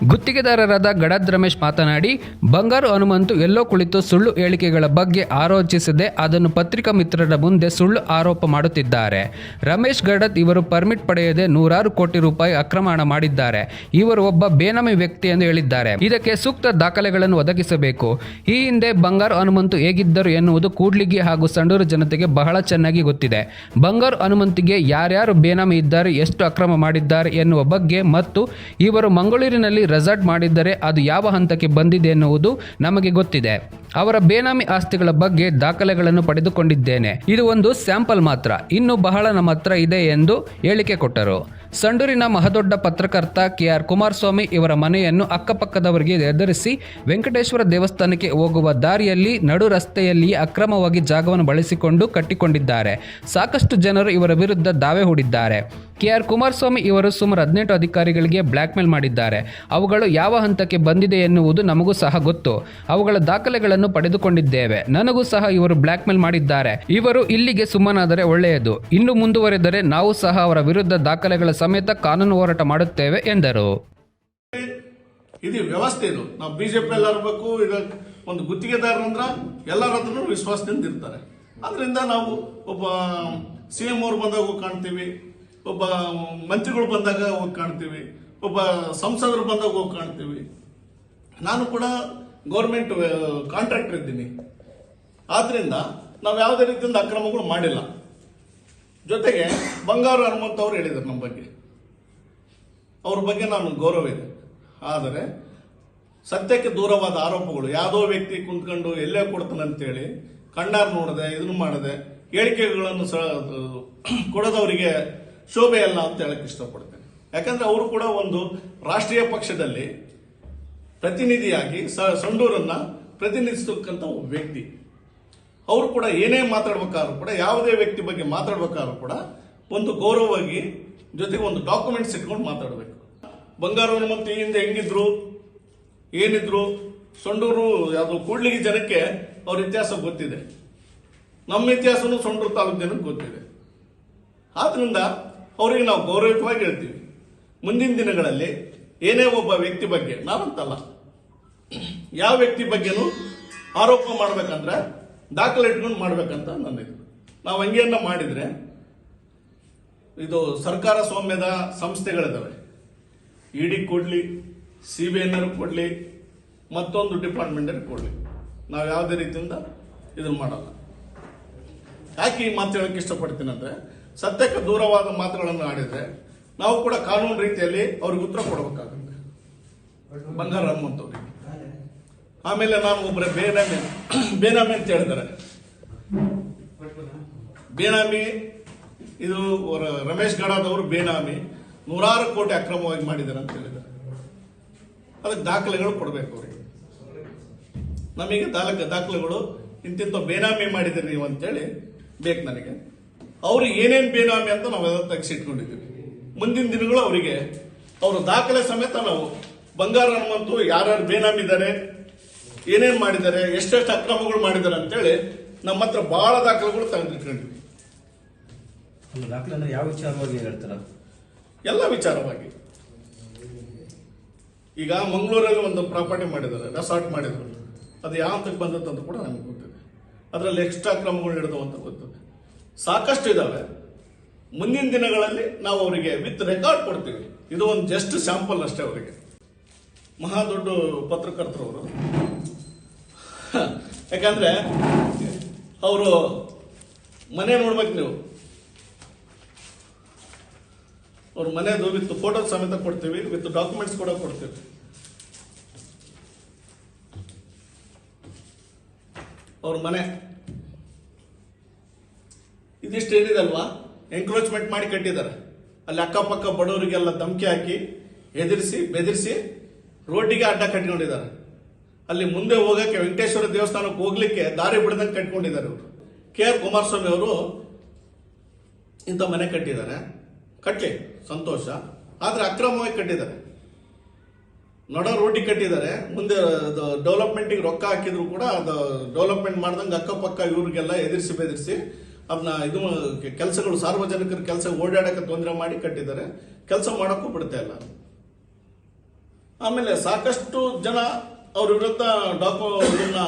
ಗುತ್ತಿಗೆದಾರರಾದ ಗಡದ್ ರಮೇಶ್ ಮಾತನಾಡಿ, ಬಂಗಾರು ಹನುಮಂತು ಎಲ್ಲೋ ಕುಳಿತು ಸುಳ್ಳು ಹೇಳಿಕೆಗಳ ಬಗ್ಗೆ ಆರೋಚಿಸದೆ ಅದನ್ನು ಪತ್ರಿಕಾ ಮಿತ್ರರ ಮುಂದೆ ಸುಳ್ಳು ಆರೋಪ ಮಾಡುತ್ತಿದ್ದಾರೆ. ರಮೇಶ್ ಗಡದ್ ಇವರು ಪರ್ಮಿಟ್ ಪಡೆಯದೆ ನೂರಾರು ಕೋಟಿ ರೂಪಾಯಿ ಅಕ್ರಮಣ ಮಾಡಿದ್ದಾರೆ. ಇವರು ಒಬ್ಬ ಬೇನಾಮಿ ವ್ಯಕ್ತಿ ಎಂದು ಹೇಳಿದ್ದಾರೆ. ಇದಕ್ಕೆ ಸೂಕ್ತ ದಾಖಲೆಗಳನ್ನು ಒದಗಿಸಬೇಕು. ಈ ಹಿಂದೆ ಬಂಗಾರು ಹನುಮಂತು ಹೇಗಿದ್ದರು ಎನ್ನುವುದು ಕೂಡ್ಲಿಗಿ ಹಾಗೂ ಸಂಡೂರು ಜನತೆಗೆ ಬಹಳ ಚೆನ್ನಾಗಿ ಗೊತ್ತಿದೆ. ಬಂಗಾರು ಹನುಮಂತಿಗೆ ಯಾರ್ಯಾರು ಬೇನಾಮಿ ಇದ್ದಾರೆ, ಎಷ್ಟು ಅಕ್ರಮ ಮಾಡಿದ್ದಾರೆ ಎನ್ನುವ ಬಗ್ಗೆ ಮತ್ತು ಇವರು ಮಂಗಳೂರಿನಲ್ಲಿ ರೆಸಾರ್ಟ್ ಮಾಡಿದ್ದರೆ ಅದು ಯಾವ ಹಂತಕ್ಕೆ ಬಂದಿದೆ ಎನ್ನುವುದು ನಮಗೆ ಗೊತ್ತಿದೆ. ಅವರ ಬೇನಾಮಿ ಆಸ್ತಿಗಳ ಬಗ್ಗೆ ದಾಖಲೆಗಳನ್ನು ಪಡೆದುಕೊಂಡಿದ್ದೇನೆ. ಇದು ಒಂದು ಸ್ಯಾಂಪಲ್ ಮಾತ್ರ. ಇನ್ನು ಬಹಳ ನಮ್ಮ ಹತ್ರ ಇದೆ ಎಂದು ಹೇಳಿಕೆ ಕೊಟ್ಟರು. ಸಂಡೂರಿನ ಮಹದೊಡ್ಡ ಪತ್ರಕರ್ತ ಕೆ ಆರ್ ಕುಮಾರಸ್ವಾಮಿ ಇವರ ಮನೆಯನ್ನು ಅಕ್ಕಪಕ್ಕದವರಿಗೆ ಎದುರಿಸಿ ವೆಂಕಟೇಶ್ವರ ದೇವಸ್ಥಾನಕ್ಕೆ ಹೋಗುವ ದಾರಿಯಲ್ಲಿ ನಡು ರಸ್ತೆಯಲ್ಲಿ ಅಕ್ರಮವಾಗಿ ಜಾಗವನ್ನು ಬಳಸಿಕೊಂಡು ಕಟ್ಟಿಕೊಂಡಿದ್ದಾರೆ. ಸಾಕಷ್ಟು ಜನರು ಇವರ ವಿರುದ್ಧ ದಾವೆ ಹೂಡಿದ್ದಾರೆ. ಕೆಆರ್ ಕುಮಾರಸ್ವಾಮಿ ಇವರು ಸುಮಾರು ಹದಿನೆಂಟು ಅಧಿಕಾರಿಗಳಿಗೆ ಬ್ಲ್ಯಾಕ್ ಮೇಲ್ ಮಾಡಿದ್ದಾರೆ. ಅವುಗಳು ಯಾವ ಹಂತಕ್ಕೆ ಬಂದಿದೆ ಎನ್ನುವುದು ನಮಗೂ ಸಹ ಗೊತ್ತು. ಅವುಗಳ ದಾಖಲೆಗಳನ್ನು ಪಡೆದುಕೊಂಡಿದ್ದೇವೆ. ನನಗೂ ಸಹ ಇವರು ಬ್ಲ್ಯಾಕ್ ಮೇಲ್ ಮಾಡಿದ್ದಾರೆ. ಇವರು ಇಲ್ಲಿಗೆ ಸುಮ್ಮನಾದರೆ ಒಳ್ಳೆಯದು. ಇನ್ನು ಮುಂದುವರೆದರೆ ನಾವು ಸಹ ಅವರ ವಿರುದ್ಧ ದಾಖಲೆಗಳ ಸಮೇತ ಕಾನೂನು ಹೋರಾಟ ಮಾಡುತ್ತೇವೆ, ಎಂದರು. ಇದು ವ್ಯವಸ್ಥೆ ಇದು. ನಾವು ಬಿಜೆಪಿ ಎಲ್ಲ ಇರಬೇಕು ಒಂದು ಎಲ್ಲರ ವಿಶ್ವಾಸದಿಂದ ಇರ್ತಾರೆ. ಅದರಿಂದ ನಾವು ಒಬ್ಬ ಸಿ ಎಂ ಅವ್ರು ಬಂದಾಗ ಕಾಣ್ತೀವಿ. ಒಬ್ಬ ಮಂತ್ರಿಗಳು ಬಂದಾಗ ಹೋಗಿ ಕಾಣ್ತೀವಿ, ಒಬ್ಬ ಸಂಸದರು ಬಂದಾಗ ಹೋಗಿ ಕಾಣ್ತೀವಿ. ನಾನು ಕೂಡ ಗೌರ್ಮೆಂಟ್ ಕಾಂಟ್ರಾಕ್ಟರ್ ಇದ್ದೀನಿ. ಆದ್ರಿಂದ ನಾವು ಯಾವುದೇ ರೀತಿಯಿಂದ ಅಕ್ರಮಗಳು ಮಾಡಿಲ್ಲ. ಜೊತೆಗೆ ಬಂಗಾರ ಹನುಮಂತ ಅವರು ಹೇಳಿದರು ನಮ್ಮ ಬಗ್ಗೆ. ಅವ್ರ ಬಗ್ಗೆ ನಾನು ಗೌರವ ಇದೆ. ಆದರೆ ಸತ್ಯಕ್ಕೆ ದೂರವಾದ ಆರೋಪಗಳು, ಯಾವುದೋ ವ್ಯಕ್ತಿ ಕುಂತ್ಕೊಂಡು ಎಲ್ಲೇ ಕೊಡ್ತಾನಂತೇಳಿ ಕಣ್ಣಾರ್ ನೋಡದೆ, ಇದನ್ನು ಮಾಡದೆ, ಹೇಳಿಕೆಗಳನ್ನು ಸ ಕೊಡೋದವರಿಗೆ ಶೋಭೆ ಅಲ್ಲ ಅಂತ ಹೇಳಕ್ ಇಷ್ಟಪಡ್ತೇನೆ. ಯಾಕಂದ್ರೆ ಅವರು ಕೂಡ ಒಂದು ರಾಷ್ಟ್ರೀಯ ಪಕ್ಷದಲ್ಲಿ ಪ್ರತಿನಿಧಿಯಾಗಿ ಸಂಡೂರನ್ನ ಪ್ರತಿನಿಧಿಸತಕ್ಕಂಥ ಒಬ್ಬ ವ್ಯಕ್ತಿ. ಅವರು ಕೂಡ ಏನೇ ಮಾತಾಡ್ಬೇಕಾದ್ರೂ ಕೂಡ, ಯಾವುದೇ ವ್ಯಕ್ತಿ ಬಗ್ಗೆ ಮಾತಾಡ್ಬೇಕಾದ್ರೂ ಕೂಡ ಒಂದು ಗೌರವವಾಗಿ ಜೊತೆಗೆ ಒಂದು ಡಾಕ್ಯುಮೆಂಟ್ಸ್ ಇಟ್ಕೊಂಡು ಮಾತಾಡಬೇಕು. ಬಂಗಾರ ಹನುಮಂತ ಈ ಹಿಂದೆ ಹೆಂಗಿದ್ರು, ಏನಿದ್ರು, ಸೊಂಡೂರು ಯಾವುದು ಕೂಡ್ಲಿಗಿ ಜನಕ್ಕೆ ಅವ್ರ ಇತಿಹಾಸ ಗೊತ್ತಿದೆ. ನಮ್ಮ ಇತಿಹಾಸನೂ ಸೊಂಡೂರು ತಾಲೂಕು ಜನಕ್ಕೆ ಗೊತ್ತಿದೆ. ಆದ್ರಿಂದ ಅವರಿಗೆ ನಾವು ಗೌರವಯುತವಾಗಿ ಹೇಳ್ತೀವಿ. ಮುಂದಿನ ದಿನಗಳಲ್ಲಿ ಏನೇ ಒಬ್ಬ ವ್ಯಕ್ತಿ ಬಗ್ಗೆ ನಾವಂತಲ್ಲ ಯಾವ ವ್ಯಕ್ತಿ ಬಗ್ಗೆನೂ ಆರೋಪ ಮಾಡ್ಬೇಕಂದ್ರೆ ದಾಖಲೆ ಇಟ್ಕೊಂಡು ಮಾಡ್ಬೇಕಂತ ನನ್ನ ಇದು ನಾವು ಹಂಗೆಯನ್ನ ಮಾಡಿದ್ರೆ ಇದು ಸರ್ಕಾರ ಸ್ವಾಮ್ಯದ ಸಂಸ್ಥೆಗಳಿದಾವೆ. ಇಡಿ ಕೊಡ್ಲಿ ಸಿ ಬಿ ಎನ್ ಕೊಡ್ಲಿ, ಮತ್ತೊಂದು ಡಿಪಾರ್ಟ್ಮೆಂಟ್ ಕೊಡ್ಲಿ. ನಾವು ಯಾವುದೇ ರೀತಿಯಿಂದ ಇದನ್ನ ಮಾಡಲ್ಲ. ಯಾಕೆ ಈ ಮಾತು ಹೇಳಕ್ಕೆ ಇಷ್ಟಪಡ್ತೀನಿ ಅಂದ್ರೆ ಸತ್ಯಕ್ಕೆ ದೂರವಾದ ಮಾತುಗಳನ್ನು ಆಡಿದ್ರೆ ನಾವು ಕೂಡ ಕಾನೂನು ರೀತಿಯಲ್ಲಿ ಅವ್ರಿಗೆ ಉತ್ತರ ಕೊಡಬೇಕಾಗುತ್ತೆ. ಬಂಗಾರ ಹನುಮಂತವ್ರಿಗೆ ಆಮೇಲೆ ನಾನು ಒಬ್ಬರ ಬೇನಾಮಿ ಬೇನಾಮಿ ಅಂತ ಹೇಳಿದ್ದಾರೆ. ಬೇನಾಮಿ, ಇದು ರಮೇಶ್ ಗಡಾದವರು ಬೇನಾಮಿ, ನೂರಾರು ಕೋಟಿ ಅಕ್ರಮವಾಗಿ ಮಾಡಿದ್ದಾರೆ ಅಂತ ಹೇಳಿದ್ದಾರೆ. ಅದಕ್ಕೆ ದಾಖಲೆಗಳು ಕೊಡಬೇಕು ಅವರಿಗೆ. ನಮಗೆ ದಾಖಲೆ ದಾಖಲೆಗಳು ಇಂತಿಂತ ಬೇನಾಮಿ ಮಾಡಿದ್ದೀರಿ ನೀವು ಅಂತೇಳಿ ಬೇಕು ನನಗೆ. ಅವ್ರಿಗೆ ಏನೇನು ಬೇನಾಮಿ ಅಂತ ನಾವು ಅದನ್ನು ತೆಗೆಸಿಟ್ಕೊಂಡಿದ್ದೀವಿ ಮುಂದಿನ ದಿನಗಳು ಅವರಿಗೆ ಅವರ ದಾಖಲೆ ಸಮೇತ ನಾವು ಬಂಗಾರ ಹನುಮಂತು ಯಾರ್ಯಾರು ಬೇನಾಮಿ ಇದ್ದಾರೆ ಏನೇನ್ ಮಾಡಿದ್ದಾರೆ ಎಷ್ಟೆಷ್ಟು ಅಕ್ರಮಗಳು ಮಾಡಿದ್ದಾರೆ ಅಂತೇಳಿ ನಮ್ಮ ಹತ್ರ ಬಹಳ ದಾಖಲೆಗಳು ತೆಗೆದಿಟ್ಕೊಂಡಿದ್ವಿ ದಾಖಲೆ ಅಂದ್ರೆ ಯಾವ ವಿಚಾರವಾಗಿ ಹೇಳ್ತಾರ? ಎಲ್ಲ ವಿಚಾರವಾಗಿ. ಈಗ ಮಂಗಳೂರಲ್ಲಿ ಒಂದು ಪ್ರಾಪರ್ಟಿ ಮಾಡಿದ್ದಾರೆ ರೆಸಾರ್ಟ್ ಮಾಡಿದ್ರು ಅದು ಯಾವ ಹಂತಕ್ಕೆ ಬಂದದ್ದು ಅಂತ ಕೂಡ ನಮಗೆ ಗೊತ್ತಿದೆ ಅದರಲ್ಲಿ ಎಕ್ಸ್ಟ್ರಾ ಕ್ರಮಗಳು ನಡೆದವು ಅಂತ ಗೊತ್ತಿದೆ ಸಾಕಷ್ಟು ಇದ್ದಾವೆ ಮುಂದಿನ ದಿನಗಳಲ್ಲಿ ನಾವು ಅವರಿಗೆ ವಿತ್ ರೆಕಾರ್ಡ್ ಕೊಡ್ತೀವಿ. ಇದು ಒಂದು ಜಸ್ಟ್ ಸ್ಯಾಂಪಲ್ ಅಷ್ಟೇ ಅವರಿಗೆ. ಮಹಾ ದೊಡ್ಡ ಪತ್ರಕರ್ತರು ಅವರು ಯಾಕಂದ್ರೆ ಅವರು ಮನೆ ನೋಡ್ಬೇಕು ನೀವು. ಅವ್ರ ಮನೆದು ವಿತ್ ಫೋಟೋ ಸಮೇತ ಕೊಡ್ತೀವಿ ವಿತ್ ಡಾಕ್ಯುಮೆಂಟ್ಸ್ ಕೂಡ ಕೊಡ್ತೀವಿ. ಅವ್ರ ಮನೆ ಇದಿಷ್ಟು ಏನಿದಲ್ವಾ ಎನ್ಕ್ರೋಚ್ಮೆಂಟ್ ಮಾಡಿ ಕಟ್ಟಿದ್ದಾರೆ. ಅಲ್ಲಿ ಅಕ್ಕಪಕ್ಕ ಬಡವರಿಗೆಲ್ಲ ಧಮಕಿ ಹಾಕಿ ಹೆದರಿಸಿ, ಬೆದರಿಸಿ ರೋಡಿಗೆ ಅಡ್ಡ ಕಟ್ಕೊಂಡಿದ್ದಾರೆ ಅಲ್ಲಿ ಮುಂದೆ ಹೋಗಕ್ಕೆ ವೆಂಕಟೇಶ್ವರ ದೇವಸ್ಥಾನಕ್ಕೆ ಹೋಗ್ಲಿಕ್ಕೆ ದಾರಿ ಬಿಡದಂಗೆ ಕಟ್ಕೊಂಡಿದ್ದಾರೆ ಅವರು ಕೆ ಆರ್ ಕುಮಾರಸ್ವಾಮಿ ಅವರು ಇಂಥ ಮನೆ ಕಟ್ಟಿದ್ದಾರೆ. ಕಟ್ಟಲಿ ಸಂತೋಷ. ಆದರೆ ಅಕ್ರಮವಾಗಿ ಕಟ್ಟಿದ್ದಾರೆ. ನಡ ರೋಡಿಗೆ ಕಟ್ಟಿದ್ದಾರೆ. ಮುಂದೆ ಡೆವಲಪ್ಮೆಂಟಿಗೆ ರೊಕ್ಕ ಹಾಕಿದ್ರು ಕೂಡ ಅದು ಡೆವಲಪ್ಮೆಂಟ್ ಮಾಡ್ದಂಗೆ ಅಕ್ಕಪಕ್ಕ ಇವ್ರಿಗೆಲ್ಲ ಎದುರಿಸಿ ಬೆದರಿಸಿ ಅದನ್ನ ಇದು ಕೆಲಸಗಳು, ಸಾರ್ವಜನಿಕರ ಕೆಲಸ ಓಡಾಡಕ್ಕೆ ತೊಂದರೆ ಮಾಡಿ ಕಟ್ಟಿದ್ದಾರೆ. ಕೆಲಸ ಮಾಡೋಕ್ಕೂ ಬಿಡ್ತಾ ಇಲ್ಲ. ಆಮೇಲೆ ಸಾಕಷ್ಟು ಜನ ಅವ್ರ ವಿರುದ್ಧ ಡಾಕು, ಇದನ್ನ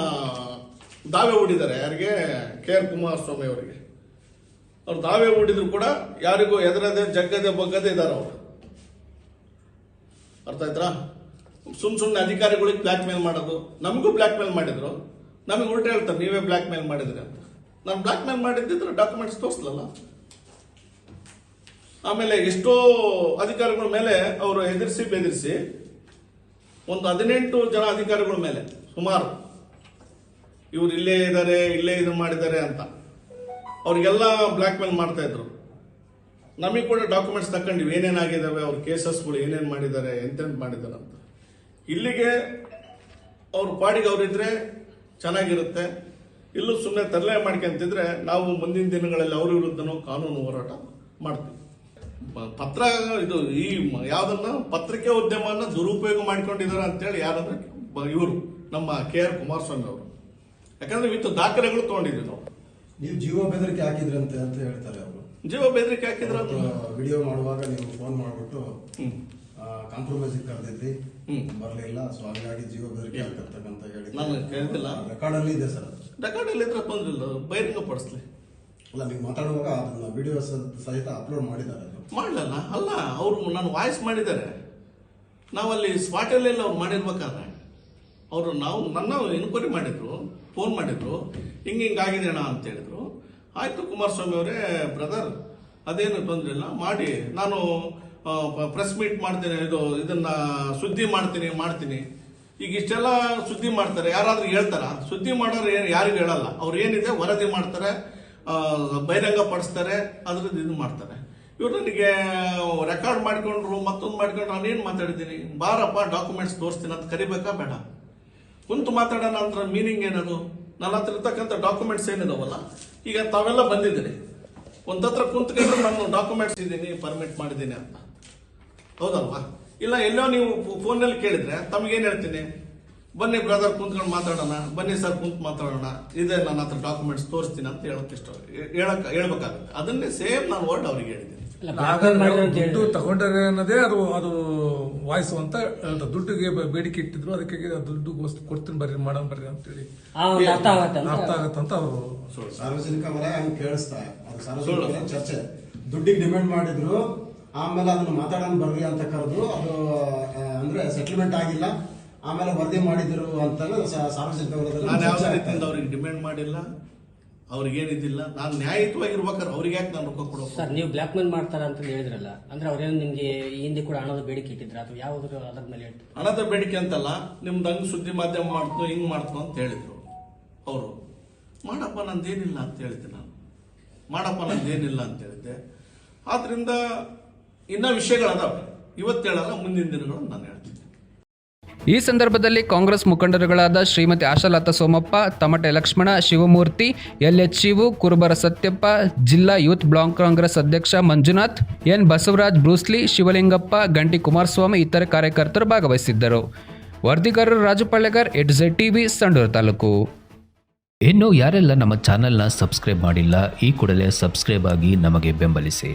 ದಾವೆ ಹೂಡಿದ್ದಾರೆ. ಯಾರಿಗೆ? ಕೆ ಆರ್ ಕುಮಾರಸ್ವಾಮಿ ಅವರಿಗೆ. ಅವ್ರು ದಾವೆ ಹೂಡಿದ್ರು ಕೂಡ ಯಾರಿಗೂ ಎದರದೆ, ಜಗ್ಗದೆ, ಬಗ್ಗದೆ ಇದ್ದಾರೆ ಅವರು. ಅರ್ಥ ಆಯ್ತಾ? ಸುಮ್ ಸುಮ್ಮನೆ ಅಧಿಕಾರಿಗಳಿಗೆ ಬ್ಲ್ಯಾಕ್ ಮೇಲ್ ಮಾಡೋದು. ನಮಗೂ ಬ್ಲ್ಯಾಕ್ ಮೇಲ್ ಮಾಡಿದ್ರು. ನಮಗೆ ಉಲ್ಟಾ ಹೇಳ್ತಾರೆ, ನೀವೇ ಬ್ಲ್ಯಾಕ್ ಮೇಲ್ ಮಾಡಿದ್ರಿ ಅಂತ. ನಾನು ಬ್ಲ್ಯಾಕ್ ಮೇಲ್ ಮಾಡಿದ್ದಿದ್ರೆ ಡಾಕ್ಯುಮೆಂಟ್ಸ್ ತೋರಿಸ್ಲಲ್ಲ? ಆಮೇಲೆ ಎಷ್ಟೋ ಅಧಿಕಾರಿಗಳ ಮೇಲೆ ಅವರು ಎದುರಿಸಿ ಬೆದರಿಸಿ ಒಂದು ಹದಿನೆಂಟು ಜನ ಅಧಿಕಾರಿಗಳ ಮೇಲೆ, ಸುಮಾರು, ಇವ್ರು ಇಲ್ಲೇ ಇದ್ದಾರೆ ಇಲ್ಲೇ ಇದು ಮಾಡಿದ್ದಾರೆ ಅಂತ. ಅವ್ರಿಗೆಲ್ಲ ಬ್ಲ್ಯಾಕ್ ಮೇಲ್ ಮಾಡ್ತಾ ಇದ್ರು. ನಮಗೆ ಕೂಡ ಡಾಕ್ಯುಮೆಂಟ್ಸ್ ತಕೊಂಡಿವಿ ಏನೇನಾಗಿದ್ದಾವೆ ಅವ್ರ ಕೇಸಸ್ಗಳು ಏನೇನು ಮಾಡಿದ್ದಾರೆ, ಎಂತೆಂತ ಮಾಡಿದ್ದಾರೆ ಅಂತ. ಇಲ್ಲಿಗೆ ಅವ್ರ ಪಾಡಿಗೆ ಅವರಿದ್ರೆ ಚೆನ್ನಾಗಿರುತ್ತೆ. ಇಲ್ಲೂ ಸುಮ್ಮನೆ ತರಲೆ ಮಾಡ್ಕೊಂತಿದ್ರೆ ನಾವು ಮುಂದಿನ ದಿನಗಳಲ್ಲಿ ಅವ್ರ ವಿರುದ್ಧನೂ ಕಾನೂನು ಹೋರಾಟ ಮಾಡ್ತೀವಿ. ಪತ್ರ ಇದು ಈ ಯಾವುದನ್ನ ಪತ್ರಿಕೆ ಉದ್ಯಮವನ್ನ ದುರುಪಯೋಗ ಮಾಡ್ಕೊಂಡಿದ್ದಾರೆ ಅಂತೇಳಿ ಯಾರಂದ್ರೆ ಇವರು ನಮ್ಮ ಕೆ ಆರ್ ಕುಮಾರಸ್ವಾಮಿ ಅವರು. ಯಾಕಂದ್ರೆ ಇವತ್ತು ದಾಖಲೆಗಳು ತಗೊಂಡಿದ್ವಿ ನಾವು. ನೀವು ಜೀವ ಬೆದರಿಕೆ ಹಾಕಿದ್ರಂತೆ ಅಂತ ಹೇಳ್ತಾರೆ ಅವರು. ಜೀವ ಬೆದರಿಕೆ ಹಾಕಿದ್ರ ವಿಡಿಯೋ ಮಾಡುವಾಗ ನೀವು ಫೋನ್ ಮಾಡಿಬಿಟ್ಟು ಕಾಂಪ್ರಮೈಸ್ ಕರೆದಿದ್ರಿ. ಬರಲಿಲ್ಲ ಸೊ ಹಾಗಾಗಿ ಜೀವ ಬೆದರಿಕೆ ಹಾಕಿರ್ತಕ್ಕಂತ ಹೇಳಿ ನಾನು ಕೇಳ್ತಿಲ್ಲ. ರೆಕಾರ್ಡ್ ಅಲ್ಲಿ ಇದೆ ಸರ್ ರೆಕಾರ್ಡ್ ಅಲ್ಲಿ ಇದ್ರೆ ತೊಂದ್ರೆ ಇಲ್ಲ ಬಹಿರಂಗ ಪಡಿಸ್ಲಿ ಅಲ್ಲ ನೀವು ಮಾತಾಡುವಾಗ ಅದನ್ನ ವಿಡಿಯೋ ಸಹಿತ ಅಪ್ಲೋಡ್ ಮಾಡಿದ್ದಾರೆ ಮಾಡಲಲ್ಲ? ಅಲ್ಲ ಅವರು ನಾನು ವಾಯ್ಸ್ ಮಾಡಿದ್ದಾರೆ. ನಾವಲ್ಲಿ ಸ್ಪಾಟಲ್ಲೆಲ್ಲ ಅವ್ರು ಮಾಡಿರ್ಬೇಕಾದ್ರೆ. ಅವರು ನಾವು ನನ್ನ ಎನ್ಕ್ವೈರಿ ಮಾಡಿದ್ರು ಫೋನ್ ಮಾಡಿದ್ರು. ಹಿಂಗೆ ಹಿಂಗೆ ಆಗಿದೆ ಅಣ್ಣ ಅಂತ ಹೇಳಿದ್ರು. ಆಯ್ತು ಕುಮಾರಸ್ವಾಮಿ ಅವರೇ ಬ್ರದರ್ ಅದೇನು ತೊಂದರೆ ಇಲ್ಲ ಮಾಡಿ. ನಾನು ಪ್ರೆಸ್ ಮೀಟ್ ಮಾಡ್ತೀನಿ, ಇದು, ಇದನ್ನ ಸುದ್ದಿ ಮಾಡ್ತೀನಿ ಮಾಡ್ತೀನಿ. ಈಗ ಇಷ್ಟೆಲ್ಲ ಸುದ್ದಿ ಮಾಡ್ತಾರೆ, ಯಾರಾದ್ರೂ ಹೇಳ್ತಾರ? ಸುದ್ದಿ ಮಾಡೋರು ಏನು ಯಾರಿಗೂ ಹೇಳಲ್ಲ. ಅವ್ರು ಏನಿದೆ, ವರದಿ ಮಾಡ್ತಾರೆ ಬಹಿರಂಗ ಪಡಿಸ್ತಾರೆ, ಅದ್ರದ್ದು ಇದು ಮಾಡ್ತಾರೆ. ಇವ್ರು ನನಗೆ ರೆಕಾರ್ಡ್ ಮಾಡ್ಕೊಂಡ್ರು, ಮತ್ತೊಂದು ಮಾಡ್ಕೊಂಡ್ರು ಏನು ಮಾತಾಡಿದ್ದೀನಿ? ಬಾರಪ್ಪ ಡಾಕ್ಯುಮೆಂಟ್ಸ್ ತೋರಿಸ್ತೀನಿ ಅಂತ ಕರಿಬೇಕಾ ಬೇಡ? ಕುಂತು ಮಾತಾಡೋಣ ಅಂದ್ರೆ ಮೀನಿಂಗ್ ಏನದು? ನನ್ನ ಹತ್ರ ಇರ್ತಕ್ಕಂಥ ಡಾಕ್ಯುಮೆಂಟ್ಸ್ ಏನಿದಾವಲ್ಲ, ಈಗ ತಾವೆಲ್ಲ ಬಂದಿದ್ದೀರಿ. ಒಂದತ್ರ ಕುಂತ್ಕೊಂಡ್ರೆ ನಾನು ಡಾಕ್ಯುಮೆಂಟ್ಸ್ ಇದ್ದೀನಿ ಪರ್ಮಿಟ್ ಮಾಡಿದ್ದೀನಿ ಅಂತ. ಹೌದಲ್ವಾ? ಇಲ್ಲ ಎಲ್ಲೋ ನೀವು ಫೋನಲ್ಲಿ ಕೇಳಿದ್ರೆ ತಮಗೇನು ಹೇಳ್ತೀನಿ? ಬನ್ನಿ ಬ್ರದರ್ ಕುಂತ್ಕೊಂಡು ಮಾತಾಡೋಣ ಬನ್ನಿ ಸರ್ ಕುಂತ್ ಮಾತಾಡೋಣ. ಇದೆ ನನ್ನ ಹತ್ರ ಡಾಕ್ಯುಮೆಂಟ್ಸ್ ತೋರಿಸ್ತೀನಿ ಅಂತ ಹೇಳಕ್ ಇಷ್ಟ ಹೇಳಕ್ ಹೇಳ್ಬೇಕಾಗುತ್ತೆ. ಅದನ್ನೇ ಸೇಮ್ ನಾನು ವರ್ಡ್ ಅವ್ರಿಗೆ ಹೇಳಿದ್ದೀನಿ. ದುಡ್ಡು ತಗೊಂಡರೆ ಅನ್ನೋದೇ ಅದು ಅದು ವಾಯ್ಸು ಅಂತ ಹೇಳ್ತಾರೆ. ದುಡ್ಡಿಗೆ ಬೇಡಿಕೆ ಇಟ್ಟಿದ್ರು ಅದಕ್ಕೆ ದುಡ್ಡು ಕೊಡ್ತೀನಿ ಬರ್ರಿ ಮಾಡೋಣ ಬರ್ರಿ ಅಂತೇಳಿ. ಅರ್ಥ ಆಗತ್ತೆ ಅಂತ. ಅವರು ಸಾರ್ವಜನಿಕ ವಲಯ ಹಂಗೆ ಕೇಳಿಸ್ತಾ ಸಾರ್ವಜನಿಕ ಚರ್ಚೆ. ದುಡ್ಡಿಗೆ ಡಿಮ್ಯಾಂಡ್ ಮಾಡಿದ್ರು ಆಮೇಲೆ ಅದನ್ನು ಮಾತಾಡೋಣ ಬರ್ರಿ ಅಂತ ಕರೆದು ಅದು ಅಂದ್ರೆ ಸೆಟಲ್ಮೆಂಟ್ ಆಗಿಲ್ಲ. ಆಮೇಲೆ ವರದಿ ಮಾಡಿದ್ರು ಅಂತ ಸಾರ್ವಜನಿಕ ನಾನು ಯಾವುದೇ ರೀತಿಯಿಂದ. ಅವ್ರಿಗೆ ಡಿಮ್ಯಾಂಡ್ ಮಾಡಿಲ್ಲ ಅವ್ರಿಗೇನಿದಿಲ್ಲ. ನಾನು ನ್ಯಾಯಯುತವಾಗಿರ್ಬೇಕಾದ್ರೆ ಅವ್ರಿಗೆ ಯಾಕೆ ನಾನು ರೊಕ್ಕ ಕೊಡೋದು? ಸರ್ ನೀವು ಬ್ಲಾಕ್ ಮೇಲ್ ಮಾಡ್ತಾರ ಅಂತ ಹೇಳಿದ್ರಲ್ಲ ಅಂದ್ರೆ ಅವ್ರೇನು ನಿಮಗೆ ಈ ಹಿಂದೆ ಕೂಡ ಹಣದ ಬೇಡಿಕೆ ಇಟ್ಟಿದ್ರ? ಅಥವಾ ಯಾವ್ದು ಅದ್ರ ಮೇಲೆ ಇಟ್ಟು ಹಣದ ಬೇಡಿಕೆ ಅಂತಲ್ಲ ನಿಮ್ದು ಹಂಗ್ ಸುದ್ದಿ ಮಾಧ್ಯಮ ಮಾಡ್ತು ಹಿಂಗ್ ಮಾಡ್ತು ಅಂತ ಹೇಳಿದ್ರು ಅವರು. ಮಾಡಪ್ಪ ನಂದೇನಿಲ್ಲ ಅಂತ ಹೇಳ್ತೀನಿ ನಾನು. ಮಾಡಪ್ಪ ನಂದೇನಿಲ್ಲ ಅಂತ ಹೇಳಿದ್ದೆ. ಆದ್ರಿಂದ ಇನ್ನ ವಿಷಯಗಳದಾವೆ. ಇವತ್ತು ಹೇಳಲ್ಲ ಮುಂದಿನ ದಿನಗಳು ನಾನು ಹೇಳ್ತೀನಿ. ಈ ಸಂದರ್ಭದಲ್ಲಿ ಕಾಂಗ್ರೆಸ್ ಮುಖಂಡರುಗಳಾದ ಶ್ರೀಮತಿ ಆಶಾಲತಾ ಸೋಮಪ್ಪ ತಮಟೆ ಲಕ್ಷ್ಮಣ ಶಿವಮೂರ್ತಿ ಎಲ್ ಎಚ್ ಶಿವು ಕುರುಬರ ಸತ್ಯಪ್ಪ ಜಿಲ್ಲಾ ಯೂತ್ ಬ್ಲಾಕ್ ಕಾಂಗ್ರೆಸ್ ಅಧ್ಯಕ್ಷ Manjunath N Basavaraj Bruce Lee Shivalingappa Ganti Kumaraswamy ಇತರೆ ಕಾರ್ಯಕರ್ತರು ಭಾಗವಹಿಸಿದ್ದರು. ವರದಿಗಾರರು ರಾಜು ಪಳ್ಳೆಗಾರ್ ಎಡ್ ಝೆಡ್ ಟಿವಿ ಸಂಡೂರು ತಾಲೂಕು. ಇನ್ನು ಯಾರೆಲ್ಲ ನಮ್ಮ ಚಾನೆಲ್ನ ಸಬ್ಸ್ಕ್ರೈಬ್ ಮಾಡಿಲ್ಲ ಈ ಕೂಡಲೇ ಸಬ್ಸ್ಕ್ರೈಬ್ ಆಗಿ ನಮಗೆ ಬೆಂಬಲಿಸಿ.